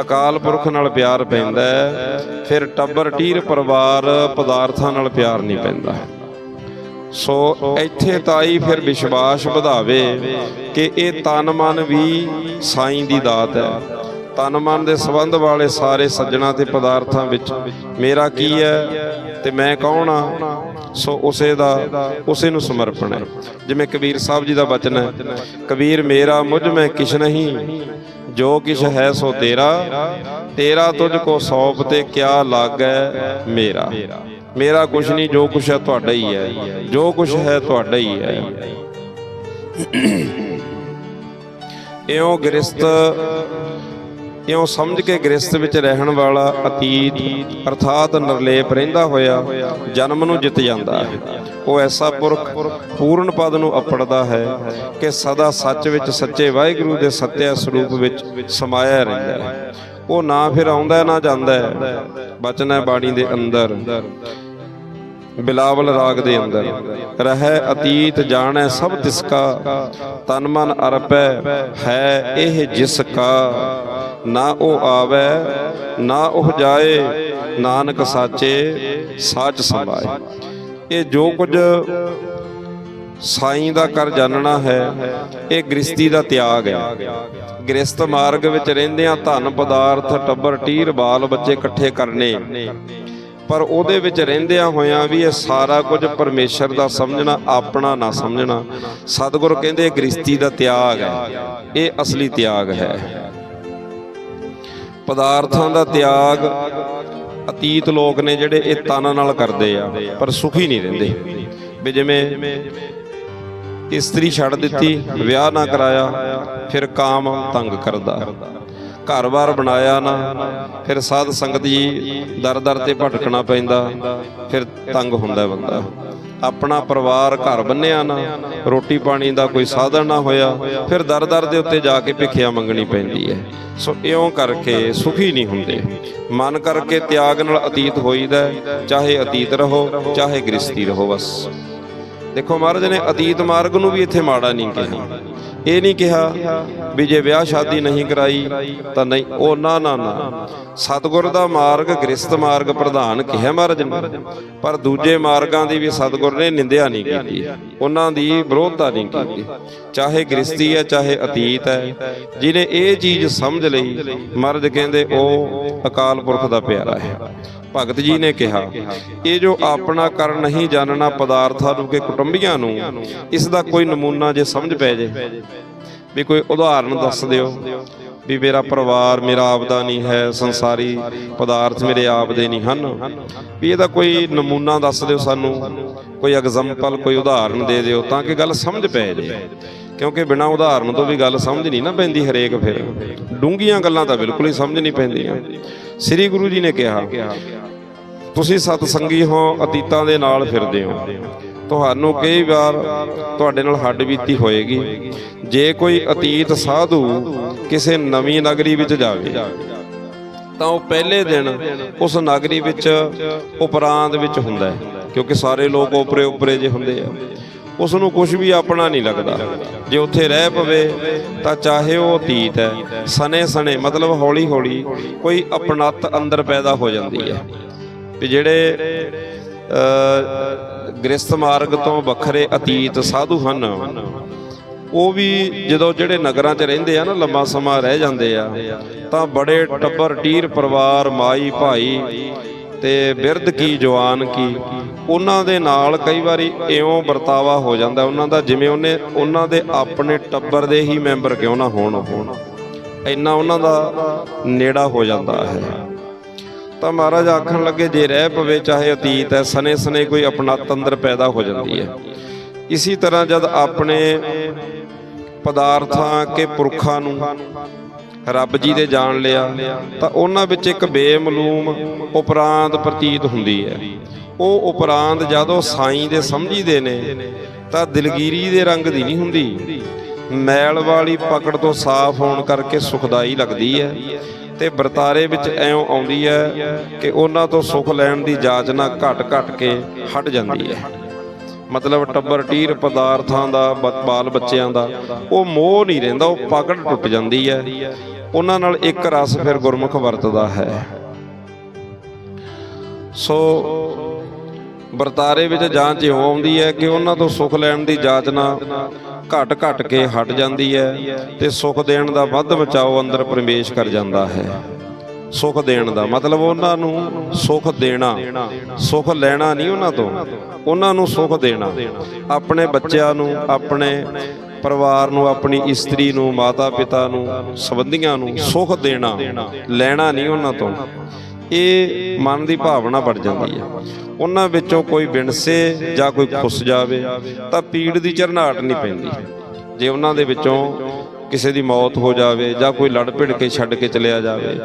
ਅਕਾਲ ਪੁਰਖ ਨਾਲ ਪਿਆਰ ਪੈਂਦਾ ਹੈ, ਫਿਰ ਟੱਬਰ ਟੀਰ ਪਰਿਵਾਰ ਪਦਾਰਥਾਂ ਨਾਲ ਪਿਆਰ ਨਹੀਂ ਪੈਂਦਾ। ਸੋ ਇੱਥੇ ਤਾਈ ਫਿਰ ਵਿਸ਼ਵਾਸ ਵਧਾਵੇ ਕਿ ਇਹ ਤਨ ਮਨ ਵੀ ਸਾਈਂ ਦੀ ਦਾਤ ਹੈ। ਤਨ ਮਨ ਦੇ ਸੰਬੰਧ ਵਾਲੇ ਸਾਰੇ ਸੱਜਣਾ ਤੇ ਪਦਾਰਥਾਂ ਵਿੱਚ ਮੇਰਾ ਕੀ ਹੈ ਤੇ ਮੈਂ ਕੌਣ ਆ ਸੋ ਉਸੇ ਦਾ, ਉਸੇ ਨੂੰ ਸਮਰਪਣ ਹੈ। ਜਿਵੇਂ ਕਬੀਰ ਸਾਹਿਬ ਜੀ ਦਾ ਬਚਨ ਹੈ, ਕਬੀਰ ਮੇਰਾ ਮੁਝ ਮੈਂ ਕਿਛ ਨਹੀਂ ਜੋ ਕਿਛ ਹੈ ਸੋ ਤੇਰਾ ਤੇਰਾ ਤੁਝ ਕੋ ਸੌਂਪ ਤੇ ਕਿਆ ਲਾਗੈ ਮੇਰਾ। ਮੇਰਾ। ਕੁਛ ਨਹੀਂ ਜੋ ਕੁਛ ਹੈ ਤੁਹਾਡਾ ਹੀ ਹੈ। ਜੋ ਕੁਛ ਹੈ। ਤੁਹਾਡਾ ਹੀ ਹੈ। ਇਉਂ ਗ੍ਰਸਤ ਇਉਂ ਸਮਝ ਕੇ ਗ੍ਰਸਤ ਵਿੱਚ ਰਹਿਣ ਵਾਲਾ ਅਤੀਤ, ਅਰਥਾਤ ਨਿਰਲੇਪ ਰਹਿੰਦਾ ਹੋਇਆ, ਜਨਮ ਨੂੰ ਜਿੱਤ ਜਾਂਦਾ ਹੈ। ਉਹ ਐਸਾ ਪੁਰਖ ਪੂਰਨ ਪਦ ਨੂੰ ਅਪੜਦਾ ਹੈ ਕਿ ਸਦਾ ਸੱਚ ਵਿੱਚ ਸੱਚੇ ਵਾਹਿਗੁਰੂ ਦੇ ਸੱਤਿਆ ਸਰੂਪ ਵਿੱਚ ਸਮਾਇਆ ਰਹਿੰਦਾ ਹੈ। ਉਹ ਨਾ ਫਿਰ ਆਉਂਦਾ ਨਾ ਜਾਂਦਾ ਹੈ। ਬਚਨ ਹੈ ਬਾਣੀ ਦੇ ਅੰਦਰ, ਬਿਲਾਵਲ ਰਾਗ ਦੇ ਅੰਦਰ, ਰਹਿ ਅਤੀਤ ਜਾਣੈ ਸਭ ਤਿਸ ਕਾ, ਤਨ ਮਨ ਅਰਪੈ, ਹੈ ਇਹ ਜਿਸ ਕਾ ਨਾ ਉਹ ਆਵੇ, ਨਾ ਉਹ ਜਾਏ, ਨਾਨਕ ਸਾਚੇ ਸਾਚ ਸੰਭਾਏ। ਇਹ ਜੋ ਕੁਝ ਸਾਈਂ ਦਾ ਕਰ ਜਾਣਨਾ ਹੈ, ਇਹ ਗ੍ਰਸਤੀ ਦਾ ਤਿਆਗ ਹੈ ਗ੍ਰਸਤ ਮਾਰਗ ਵਿੱਚ ਰਹਿੰਦਿਆਂ ਧਨ, ਪਦਾਰਥ, ਟੱਬਰ, ਟੀਰ, ਬਾਲ ਬੱਚੇ ਇਕੱਠੇ ਕਰਨੇ। ਪਰ ਉਹਦੇ ਵਿੱਚ ਰਹਿੰਦਿਆਂ ਹੋਇਆਂ ਵੀ ਇਹ ਸਾਰਾ ਕੁਝ ਪਰਮੇਸ਼ਰ ਦਾ ਸਮਝਣਾ, ਆਪਣਾ ਨਾ ਸਮਝਣਾ। ਸਤਿਗੁਰ ਕਹਿੰਦੇ ਇਹ ਗ੍ਰਸਤੀ ਦਾ ਤਿਆਗ ਹੈ, ਇਹ ਅਸਲੀ ਤਿਆਗ ਹੈ। ਪਦਾਰਥਾਂ ਦਾ ਤਿਆਗ ਅਤੀਤ ਲੋਕ ਨੇ ਜਿਹੜੇ ਇਹ ਤਨ ਨਾਲ ਕਰਦੇ ਆ, ਪਰ ਸੁਖੀ ਨਹੀਂ ਰਹਿੰਦੇ। ਵੀ ਜਿਵੇਂ ਇਸਤਰੀ ਛੱਡ ਦਿੱਤੀ, ਵਿਆਹ ਨਾ ਕਰਾਇਆ, ਫਿਰ ਕਾਮ ਤੰਗ ਕਰਦਾ। ਘਰ-ਬਾਰ ਬਣਾਇਆ ਨਾ, ਫਿਰ ਸਾਧ ਸੰਗਤ ਜੀ ਦਰ-ਦਰ ਤੇ ਭਟਕਣਾ ਪੈਂਦਾ, ਫਿਰ ਤੰਗ ਹੁੰਦਾ ਬੰਦਾ। ਆਪਣਾ ਪਰਿਵਾਰ ਘਰ ਬੰਨਿਆ ਨਾ ਰੋਟੀ ਪਾਣੀ ਦਾ ਕੋਈ ਸਾਧਨ ਨਾ ਹੋਇਆ ਫਿਰ ਦਰ-ਦਰ ਦੇ ਉੱਤੇ ਜਾ ਕੇ ਭਿੱਖਿਆ ਮੰਗਣੀ ਪੈਂਦੀ ਹੈ। ਸੋ ਇਉਂ ਕਰਕੇ ਸੁਖੀ ਨਹੀਂ ਹੁੰਦੇ। ਮਨ ਕਰਕੇ ਤਿਆਗ ਨਾਲ ਅਤੀਤ ਹੋਈਦਾ ਹੈ, ਚਾਹੇ ਅਤੀਤ ਰਹੋ ਚਾਹੇ ਗ੍ਰਸਤੀ ਰਹੋ ਬਸ। ਦੇਖੋ ਮਹਾਰਾਜ ਨੇ ਅਤੀਤ ਮਾਰਗ ਨੂੰ ਵੀ ਇੱਥੇ ਮਾੜਾ ਨਹੀਂ ਕਿਹਾ। ਇਹ ਨਹੀਂ ਕਿਹਾ ਵੀ ਜੇ ਵਿਆਹ ਸ਼ਾਦੀ ਨਹੀਂ ਕਰਾਈ ਤਾਂ ਨਹੀਂ, ਉਹ ਨਾ ਨਾ ਨਾ। ਸਤਿਗੁਰ ਦਾ ਮਾਰਗ ਗ੍ਰਸਤ ਮਾਰਗ ਪ੍ਰਧਾਨ ਕਿਹਾ ਮਹਾਰਾਜ ਨੇ, ਪਰ ਦੂਜੇ ਮਾਰਗਾਂ ਦੀ ਵੀ ਸਤਿਗੁਰ ਨੇ ਨਿੰਦਿਆ ਨਹੀਂ ਕੀਤੀ। ਉਹਨਾਂ ਦੀ ਵਿਰੋਧਤਾ ਨਹੀਂ ਕੀਤੀ। ਚਾਹੇ ਗ੍ਰਸਤੀ ਹੈ, ਚਾਹੇ ਅਤੀਤ ਹੈ, ਜਿਹਨੇ ਇਹ ਚੀਜ਼ ਸਮਝ ਲਈ, ਮਹਾਰਾਜ ਕਹਿੰਦੇ, ਉਹ ਅਕਾਲ ਪੁਰਖ ਦਾ ਪਿਆਰਾ ਹੈ। ਭਗਤ ਜੀ ਨੇ ਕਿਹਾ, ਇਹ ਜੋ ਆਪਣਾ ਕਰ ਨਹੀਂ ਜਾਣਨਾ ਪਦਾਰਥਾਂ ਨੂੰ ਕਿ ਕੁਟੰਬੀਆਂ ਨੂੰ, ਇਸ ਦਾ ਕੋਈ ਨਮੂਨਾ ਜੇ ਸਮਝ ਪੈ ਜੇ। ਵੀ ਕੋਈ ਉਦਾਹਰਨ ਦੱਸ ਦਿਓ ਵੀ ਮੇਰਾ ਪਰਿਵਾਰ ਮੇਰਾ ਆਪਦਾ ਨਹੀਂ ਹੈ, ਸੰਸਾਰੀ ਪਦਾਰਥ ਮੇਰੇ ਆਪਦੇ ਨਹੀਂ ਹਨ। ਵੀ ਇਹਦਾ ਕੋਈ ਨਮੂਨਾ ਦੱਸ ਦਿਓ ਸਾਨੂੰ, ਕੋਈ ਐਗਜ਼ਾਮਪਲ ਕੋਈ ਉਦਾਹਰਨ ਦੇ ਦਿਓ ਤਾਂ ਕਿ ਗੱਲ ਸਮਝ ਪੈ ਜੇ। ਕਿਉਂਕਿ ਬਿਨਾਂ ਉਦਾਹਰਨ ਤੋਂ ਵੀ ਗੱਲ ਸਮਝ ਨਹੀਂ ਨਾ ਪੈਂਦੀ ਹਰੇਕ ਫਿਰ। ਡੂੰਘੀਆਂ ਗੱਲਾਂ ਤਾਂ ਬਿਲਕੁਲ ਹੀ ਸਮਝ ਨਹੀਂ ਪੈਂਦੀਆਂ। ਸ੍ਰੀ ਗੁਰੂ ਜੀ ਨੇ ਕਿਹਾ ਤੁਸੀਂ ਸਤਸੰਗੀ ਹੋ, ਅਤੀਤਾਂ ਦੇ ਨਾਲ ਫਿਰਦੇ ਹੋ। ਤੁਹਾਨੂੰ ਕਈ ਵਾਰ ਤੁਹਾਡੇ ਨਾਲ ਹੱਡ ਬੀਤੀ ਹੋਏਗੀ। ਜੇ ਕੋਈ ਅਤੀਤ ਸਾਧੂ ਕਿਸੇ ਨਵੀਂ ਨਗਰੀ ਵਿੱਚ ਜਾਵੇ, ਤਾਂ ਉਹ ਪਹਿਲੇ ਦਿਨ ਉਸ ਨਗਰੀ ਵਿੱਚ ਉਪਰਾਂਤ ਵਿੱਚ ਹੁੰਦਾ ਹੈ, ਕਿਉਂਕਿ ਸਾਰੇ ਲੋਕ ਉਪਰੇ ਉਪਰੇ ਜੇ ਹੁੰਦੇ ਆ। ਉਸ ਨੂੰ ਕੁਝ ਵੀ ਆਪਣਾ ਨਹੀਂ ਲੱਗਦਾ। ਜੇ ਉੱਥੇ ਰਹਿ ਪਵੇ, ਤਾਂ ਚਾਹੇ ਉਹ ਅਤੀਤ ਹੈ ਸਨੇ ਸਨੇ ਮਤਲਬ ਹੌਲੀ ਹੌਲੀ ਕੋਈ ਆਪਣਤ ਅੰਦਰ ਪੈਦਾ ਹੋ ਜਾਂਦੀ ਹੈ। ਵੀ ਜਿਹੜੇ ਅ, ਗ੍ਰਸਥ ਮਾਰਗ ਤੋਂ ਵੱਖਰੇ ਅਤੀਤ ਸਾਧੂ ਹਨ ਉਹ ਵੀ ਜਦੋਂ ਜਿਹੜੇ ਨਗਰਾਂ 'ਚ ਰਹਿੰਦੇ ਆ ਨਾ ਲੰਮਾ ਸਮਾਂ ਰਹਿ ਜਾਂਦੇ ਆ ਤਾਂ ਬੜੇ ਟੱਬਰ ਟੀਰ ਪਰਿਵਾਰ ਮਾਈ ਭਾਈ ਤੇ ਬਿਰਧ ਕੀ ਜਵਾਨ ਕੀ ਉਹਨਾਂ ਦੇ ਨਾਲ ਕਈ ਵਾਰੀ ਇਉਂ ਵਰਤਾਵਾ ਹੋ ਜਾਂਦਾ ਉਹਨਾਂ ਦਾ ਜਿਵੇਂ ਉਹਨੇ ਉਹਨਾਂ ਦੇ ਆਪਣੇ ਟੱਬਰ ਦੇ ਹੀ ਮੈਂਬਰ ਕਿਉਂ ਨਾ ਹੋਣ ਹੋਣ ਇੰਨਾ ਉਹਨਾਂ ਦਾ ਨੇੜਾ ਹੋ ਜਾਂਦਾ ਹੈ। ਤਾਂ ਮਹਾਰਾਜ ਆਖਣ ਲੱਗੇ, ਜੇ ਰਹਿ ਪਵੇ ਚਾਹੇ ਅਤੀਤ ਹੈ, ਸਨੇ ਸਨੇ ਕੋਈ ਆਪਣਾ ਤੰਦਰ ਪੈਦਾ ਹੋ ਜਾਂਦੀ ਹੈ। ਇਸੇ ਤਰ੍ਹਾਂ ਜਦ ਆਪਣੇ ਪਦਾਰਥਾਂ ਕੇ ਪੁਰਖਾਂ ਨੂੰ ਰੱਬ ਜੀ ਦੇ ਜਾਣ ਲਿਆ, ਤਾਂ ਉਹਨਾਂ ਵਿੱਚ ਇੱਕ ਬੇਮਲੂਮ ਉਪਰਾਂਤ ਪ੍ਰਤੀਤ ਹੁੰਦੀ ਹੈ। ਉਹ ਉਪਰਾਂਤ ਜਦੋਂ ਸਾਈਂ ਦੇ ਸਮਝੀਦੇ ਨੇ, ਤਾਂ ਦਿਲਗੀਰੀ ਦੇ ਰੰਗ ਦੀ ਨਹੀਂ ਹੁੰਦੀ। ਮੈਲ ਵਾਲੀ ਪਕੜ ਤੋਂ ਸਾਫ਼ ਹੋਣ ਕਰਕੇ ਸੁਖਦਾਈ ਲੱਗਦੀ ਹੈ। ਤੇ ਵਰਤਾਰੇ ਵਿੱਚ ਐਉਂ ਆਉਂਦੀ ਹੈ ਕਿ ਉਹਨਾਂ ਤੋਂ ਸੁਖ ਲੈਣ ਦੀ ਜਾਚਨਾ ਘਟ ਘਟ ਕੇ ਹਟ ਜਾਂਦੀ ਹੈ। ਮਤਲਬ ਟੱਬਰ ਟੀਰ ਪਦਾਰਥਾਂ ਦਾ ਬਾਲ ਬੱਚਿਆਂ ਦਾ, ਉਹ ਮੋਹ ਨਹੀਂ ਰਹਿੰਦਾ, ਉਹ ਪਕੜ ਟੁੱਟ ਜਾਂਦੀ ਹੈ। ਉਹਨਾਂ ਨਾਲ ਇੱਕ ਰਸ ਫਿਰ ਗੁਰਮੁਖ ਵਰਤਦਾ ਹੈ। ਸੋ ਵਰਤਾਰੇ ਵਿੱਚ ਜਾਂਚ ਇਉਂ ਆਉਂਦੀ ਹੈ ਕਿ ਉਹਨਾਂ ਤੋਂ ਸੁਖ ਲੈਣ ਦੀ ਜਾਚਨਾ ਘਟ ਘਟ ਕੇ ਹਟ ਜਾਂਦੀ ਹੈ ਤੇ ਸੁਖ ਦੇਣ ਦਾ ਵੱਧ ਬਚਾਓ ਅੰਦਰ ਪ੍ਰਵੇਸ਼ ਕਰ ਜਾਂਦਾ ਹੈ। ਸੁਖ ਦੇਣ ਦਾ ਮਤਲਬ ਉਹਨਾਂ ਨੂੰ ਸੁਖ ਦੇਣਾ, ਸੁਖ ਲੈਣਾ ਨਹੀਂ ਉਹਨਾਂ ਤੋਂ। ਉਹਨਾਂ ਨੂੰ ਸੁਖ ਦੇਣਾ। ਆਪਣੇ ਬੱਚਿਆਂ ਨੂੰ, ਆਪਣੇ ਪਰਿਵਾਰ ਨੂੰ, ਆਪਣੀ ਇਸਤਰੀ ਨੂੰ ਮਾਤਾ ਪਿਤਾ ਨੂੰ, ਸੰਬੰਧੀਆਂ ਨੂੰ ਸੁਖ ਦੇਣਾ, ਲੈਣਾ ਨਹੀਂ ਉਹਨਾਂ ਤੋਂ। ਇਹ ਮਨ ਦੀ ਭਾਵਨਾ ਬਣ ਜਾਂਦੀ ਹੈ। ਉਹਨਾਂ ਵਿੱਚੋਂ ਕੋਈ ਵਿਣਸੇ ਜਾਂ ਕੋਈ ਖੁੱਸ ਜਾਵੇ ਤਾਂ ਪੀੜ ਦੀ ਝਰਨਾਟ ਨਹੀਂ ਪੈਂਦੀ। ਜੇ ਉਹਨਾਂ ਦੇ ਵਿੱਚੋਂ ਕਿਸੇ ਦੀ ਮੌਤ ਹੋ ਜਾਵੇ ਜਾਂ ਕੋਈ ਲੜ ਭਿੜ ਕੇ ਛੱਡ ਕੇ ਚਲਿਆ ਜਾਵੇ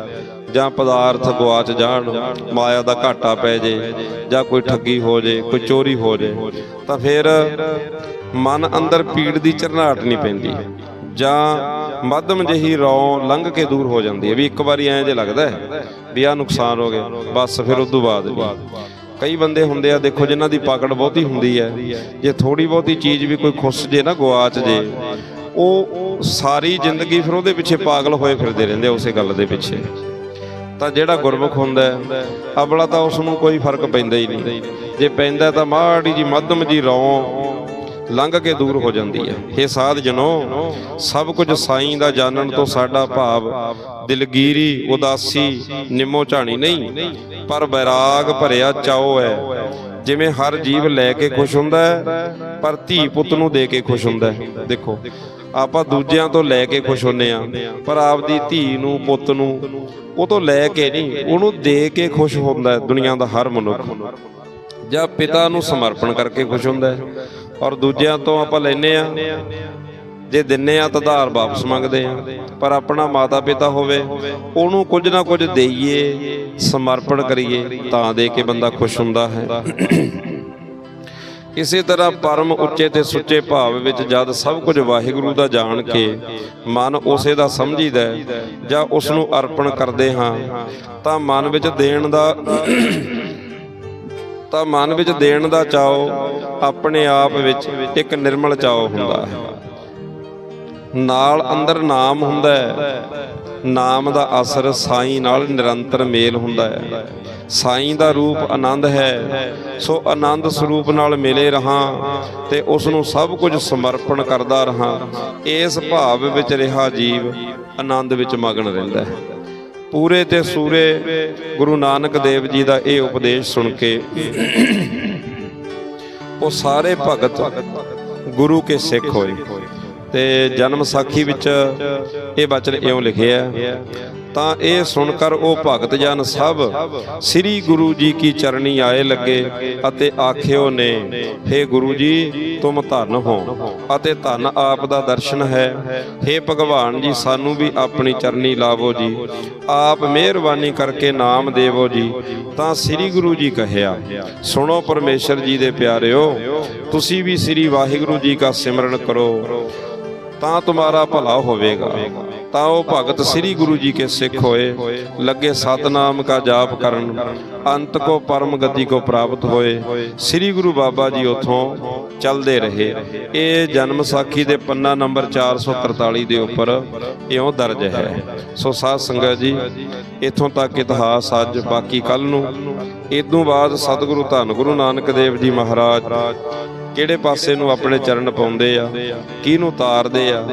ਜਾਂ ਪਦਾਰਥ ਗਵਾਚ ਜਾਣ, ਮਾਇਆ ਦਾ ਘਾਟਾ ਪੈ ਜੇ ਜਾਂ ਕੋਈ ਠੱਗੀ ਹੋ ਜੇ, ਕੋਈ ਚੋਰੀ ਹੋ ਜੇ, ਤਾਂ ਫਿਰ ਮਨ ਅੰਦਰ ਪੀੜ ਦੀ ਝਰਨਾਟ ਨਹੀਂ ਪੈਂਦੀ। ਜਾਂ ਮੱਧਮ ਜਿਹੀ ਰੌਂ ਲੰਘ ਕੇ ਦੂਰ ਹੋ ਜਾਂਦੀ ਹੈ ਵੀ ਇੱਕ ਵਾਰੀ ਐਂ ਜੇ ਲੱਗਦਾ ਹੈ ਵੀ ਆ ਨੁਕਸਾਨ ਹੋ ਗਿਆ ਬਸ ਫਿਰ ਉਸ ਤੋਂ ਬਾਅਦ। ਕਈ ਬੰਦੇ ਹੁੰਦੇ ਆ ਦੇਖੋ ਜਿਨ੍ਹਾਂ ਦੀ ਪਕੜ ਬਹੁਤੀ ਹੁੰਦੀ ਹੈ ਜੇ ਥੋੜੀ ਬਹੁਤੀ ਚੀਜ਼ ਵੀ ਕੋਈ ਖੁੱਸ ਜੇ ਨਾ ਗਵਾਚ ਜੇ ਉਹ ਸਾਰੀ ਜ਼ਿੰਦਗੀ ਫਿਰ ਉਹਦੇ ਪਿੱਛੇ ਪਾਗਲ ਹੋਏ ਫਿਰਦੇ ਰਹਿੰਦੇ ਉਸੇ ਗੱਲ ਦੇ ਪਿੱਛੇ ਤਾਂ ਜਿਹੜਾ ਗੁਰਮੁਖ ਹੁੰਦਾ ਅਬਲਾ ਤਾਂ ਉਸ ਨੂੰ ਕੋਈ ਫ਼ਰਕ ਪੈਂਦਾ ਹੀ ਨਹੀਂ ਜੇ ਪੈਂਦਾ ਤਾਂ ਮਾੜੀ ਜੀ ਮੱਧਮ ਜੀ ਰੌਂ ਲੰਘ ਕੇ ਦੂਰ ਹੋ ਜਾਂਦੀ ਹੈ। ਇਹ ਸਾਧ ਜਨੋ, ਸਭ ਕੁਝ ਸਾਈਂ ਦਾ ਜਾਣਨ ਤੋਂ ਸਾਡਾ ਭਾਵ ਦਿਲਗੀਰੀ, ਉਦਾਸੀ, ਨਿਮੋ ਝਾਣੀ ਨਹੀਂ, ਪਰ ਬੈਰਾਗ ਭਰਿਆ ਚਾਓ ਹੈ। ਜਿਵੇਂ ਹਰ ਜੀਵ ਲੈ ਕੇ ਖੁਸ਼ ਹੁੰਦਾ ਹੈ, ਪਰ ਧੀ ਪੁੱਤ ਨੂੰ ਦੇ ਕੇ ਖੁਸ਼ ਹੁੰਦਾ ਹੈ। ਦੇਖੋ, ਆਪਾਂ ਦੂਜਿਆਂ ਤੋਂ ਲੈ ਕੇ ਖੁਸ਼ ਹੁੰਨੇ ਆ ਪਰ ਆਪਦੀ ਧੀ ਨੂੰ, ਪੁੱਤ ਨੂੰ, ਉਹ ਤੋਂ ਲੈ ਕੇ ਨਹੀਂ, ਉਹਨੂੰ ਦੇ ਕੇ ਖੁਸ਼ ਹੁੰਦਾ ਹੈ ਦੁਨੀਆ ਦਾ ਹਰ ਮਨੁੱਖ। ਜਾਂ ਪਿਤਾ ਨੂੰ ਸਮਰਪਣ ਕਰਕੇ ਖੁਸ਼ ਹੁੰਦਾ ਹੈ ਔਰ ਦੂਜਿਆਂ ਤੋਂ ਆਪਾਂ ਲੈਨੇ ਆ ਜੇ ਦਿੰਨੇ ਆ ਤਾਂ ਆਧਾਰ ਵਾਪਸ ਮੰਗਦੇ ਆ ਪਰ ਆਪਣਾ ਮਾਤਾ ਪਿਤਾ ਹੋਵੇ, ਉਹਨੂੰ ਕੁਝ ਨਾ ਕੁਝ ਦੇਈਏ, ਸਮਰਪਣ ਕਰੀਏ, ਤਾਂ ਦੇ ਕੇ ਬੰਦਾ ਖੁਸ਼ ਹੁੰਦਾ ਹੈ। ਇਸੇ ਤਰ੍ਹਾਂ ਪਰਮ ਉੱਚੇ ਤੇ ਸੁੱਚੇ ਭਾਵ ਵਿੱਚ ਜਦ ਸਭ ਕੁਝ ਵਾਹਿਗੁਰੂ ਦਾ ਜਾਣ ਕੇ ਮਨ ਉਸੇ ਦਾ ਸਮਝੀਦਾ ਜਾਂ ਉਸ ਨੂੰ ਅਰਪਣ ਕਰਦੇ ਹਾਂ, ਤਾਂ ਮਨ ਵਿੱਚ ਦੇਣ ਦਾ ਤਾਂ ਮਨ ਵਿੱਚ ਦੇਣ ਦਾ ਚਾਓ, ਆਪਣੇ ਆਪ ਵਿੱਚ ਇੱਕ ਨਿਰਮਲ ਚਾਓ ਹੁੰਦਾ ਹੈ। ਨਾਲ ਅੰਦਰ ਨਾਮ ਹੁੰਦਾ ਹੈ। ਨਾਮ ਦਾ ਅਸਰ ਸਾਈਂ ਨਾਲ ਨਿਰੰਤਰ ਮੇਲ ਹੁੰਦਾ ਹੈ। ਸਾਈਂ ਦਾ ਰੂਪ ਆਨੰਦ ਹੈ। ਸੋ ਆਨੰਦ ਸਰੂਪ ਨਾਲ ਮਿਲੇ ਰਹਾ ਤੇ ਉਸ ਨੂੰ ਸਭ ਕੁਝ ਸਮਰਪਣ ਕਰਦਾ ਰਹਾ। ਇਸ ਭਾਵ ਵਿੱਚ ਰਿਹਾ ਜੀਵ ਆਨੰਦ ਵਿੱਚ ਮਗਨ ਰਹਿੰਦਾ ਹੈ। ਪੂਰੇ ਤੇ ਸੂਰੇ ਗੁਰੂ ਨਾਨਕ ਦੇਵ ਜੀ ਦਾ ਇਹ ਉਪਦੇਸ਼ ਸੁਣ ਕੇ ਉਹ ਸਾਰੇ ਭਗਤ ਗੁਰੂ ਕੇ ਸਿੱਖ ਹੋਏ ਤੇ ਜਨਮ ਸਾਖੀ ਵਿੱਚ ਇਹ ਬਚਨ ਇਉਂ ਲਿਖਿਆ ਤਾਂ ਇਹ ਸੁਣ ਕਰ ਉਹ ਭਗਤ ਜਨ ਸਭ। ਸ੍ਰੀ ਗੁਰੂ ਜੀ ਕੀ ਚਰਣੀ ਆਏ ਲੱਗੇ ਅਤੇ ਆਖਿਓ ਨੇ हे ਗੁਰੂ ਜੀ ਤੁਮ ਧਨ ਹੋ ਅਤੇ ਧਨ ਆਪ ਦਾ ਦਰਸ਼ਨ ਹੈ। हे ਭਗਵਾਨ ਜੀ ਸਾਨੂੰ ਵੀ ਆਪਣੀ ਚਰਣੀ ਲਾਵੋ ਜੀ। ਆਪ ਮਿਹਰਬਾਨੀ ਕਰਕੇ ਨਾਮ ਦੇਵੋ ਜੀ। ਤਾਂ ਸ੍ਰੀ ਗੁਰੂ ਜੀ ਕਹਿਆ ਸੁਣੋ ਪਰਮੇਸ਼ਰ ਜੀ ਦੇ ਪਿਆਰਿਓ ਤੁਸੀਂ ਵੀ ਸ੍ਰੀ ਵਾਹਿਗੁਰੂ ਜੀ ਦਾ ਸਿਮਰਨ ਕਰੋ। ਤਾਂ ਤੁਹਾਡਾ ਭਲਾ ਹੋਵੇਗਾ। ਤਾਂ ਉਹ ਭਗਤ ਸ੍ਰੀ ਗੁਰੂ ਜੀ ਕੇ ਸਿੱਖ ਹੋਏ, ਲੱਗੇ ਸਤਨਾਮ ਕਾ ਜਾਪ ਕਰਨ, ਅੰਤ ਕੋ ਪਰਮ ਗਤੀ ਕੋ ਪ੍ਰਾਪਤ ਹੋਏ, ਸ੍ਰੀ ਗੁਰੂ ਬਾਬਾ ਜੀ ਉਥੋਂ ਚੱਲਦੇ ਰਹੇ। ਇਹ ਜਨਮ ਸਾਖੀ ਦੇ ਪੰਨਾ ਨੰਬਰ 443 ਦੇ ਉੱਪਰ ਇਉਂ ਦਰਜ ਹੈ। ਸੋ ਸਾਧ ਸੰਗਤ ਜੀ, ਇਥੋਂ ਤੱਕ ਇਤਿਹਾਸ ਅੱਜ ਬਾਕੀ ਕੱਲ ਨੂੰ। ਇਦੋਂ ਬਾਅਦ ਸਤਿਗੁਰੂ ਧੰਨ ਗੁਰੂ ਨਾਨਕ ਦੇਵ ਜੀ ਮਹਾਰਾਜ ਕਿਹੜੇ ਪਾਸੇ ਨੂੰ ਆਪਣੇ ਚਰਨ ਪਾਉਂਦੇ ਆ, ਕਿਹਨੂੰ ਤਾਰਦੇ ਆ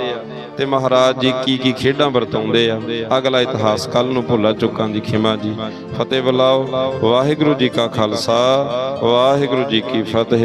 ਤੇ ਮਹਾਰਾਜ ਜੀ ਕੀ ਕੀ ਖੇਡਾਂ ਵਰਤਾਉਂਦੇ ਆ। ਅਗਲਾ ਇਤਿਹਾਸ ਕੱਲ ਨੂੰ ਭੁੱਲਾ ਚੁੱਕਾਂ ਦੀ ਖਿਮਾ ਜੀ। ਫਤਿਹ ਬੁਲਾਓ। ਵਾਹਿਗੁਰੂ ਜੀ ਕਾ ਖਾਲਸਾ। ਵਾਹਿਗੁਰੂ ਜੀ ਕੀ ਫਤਿਹ।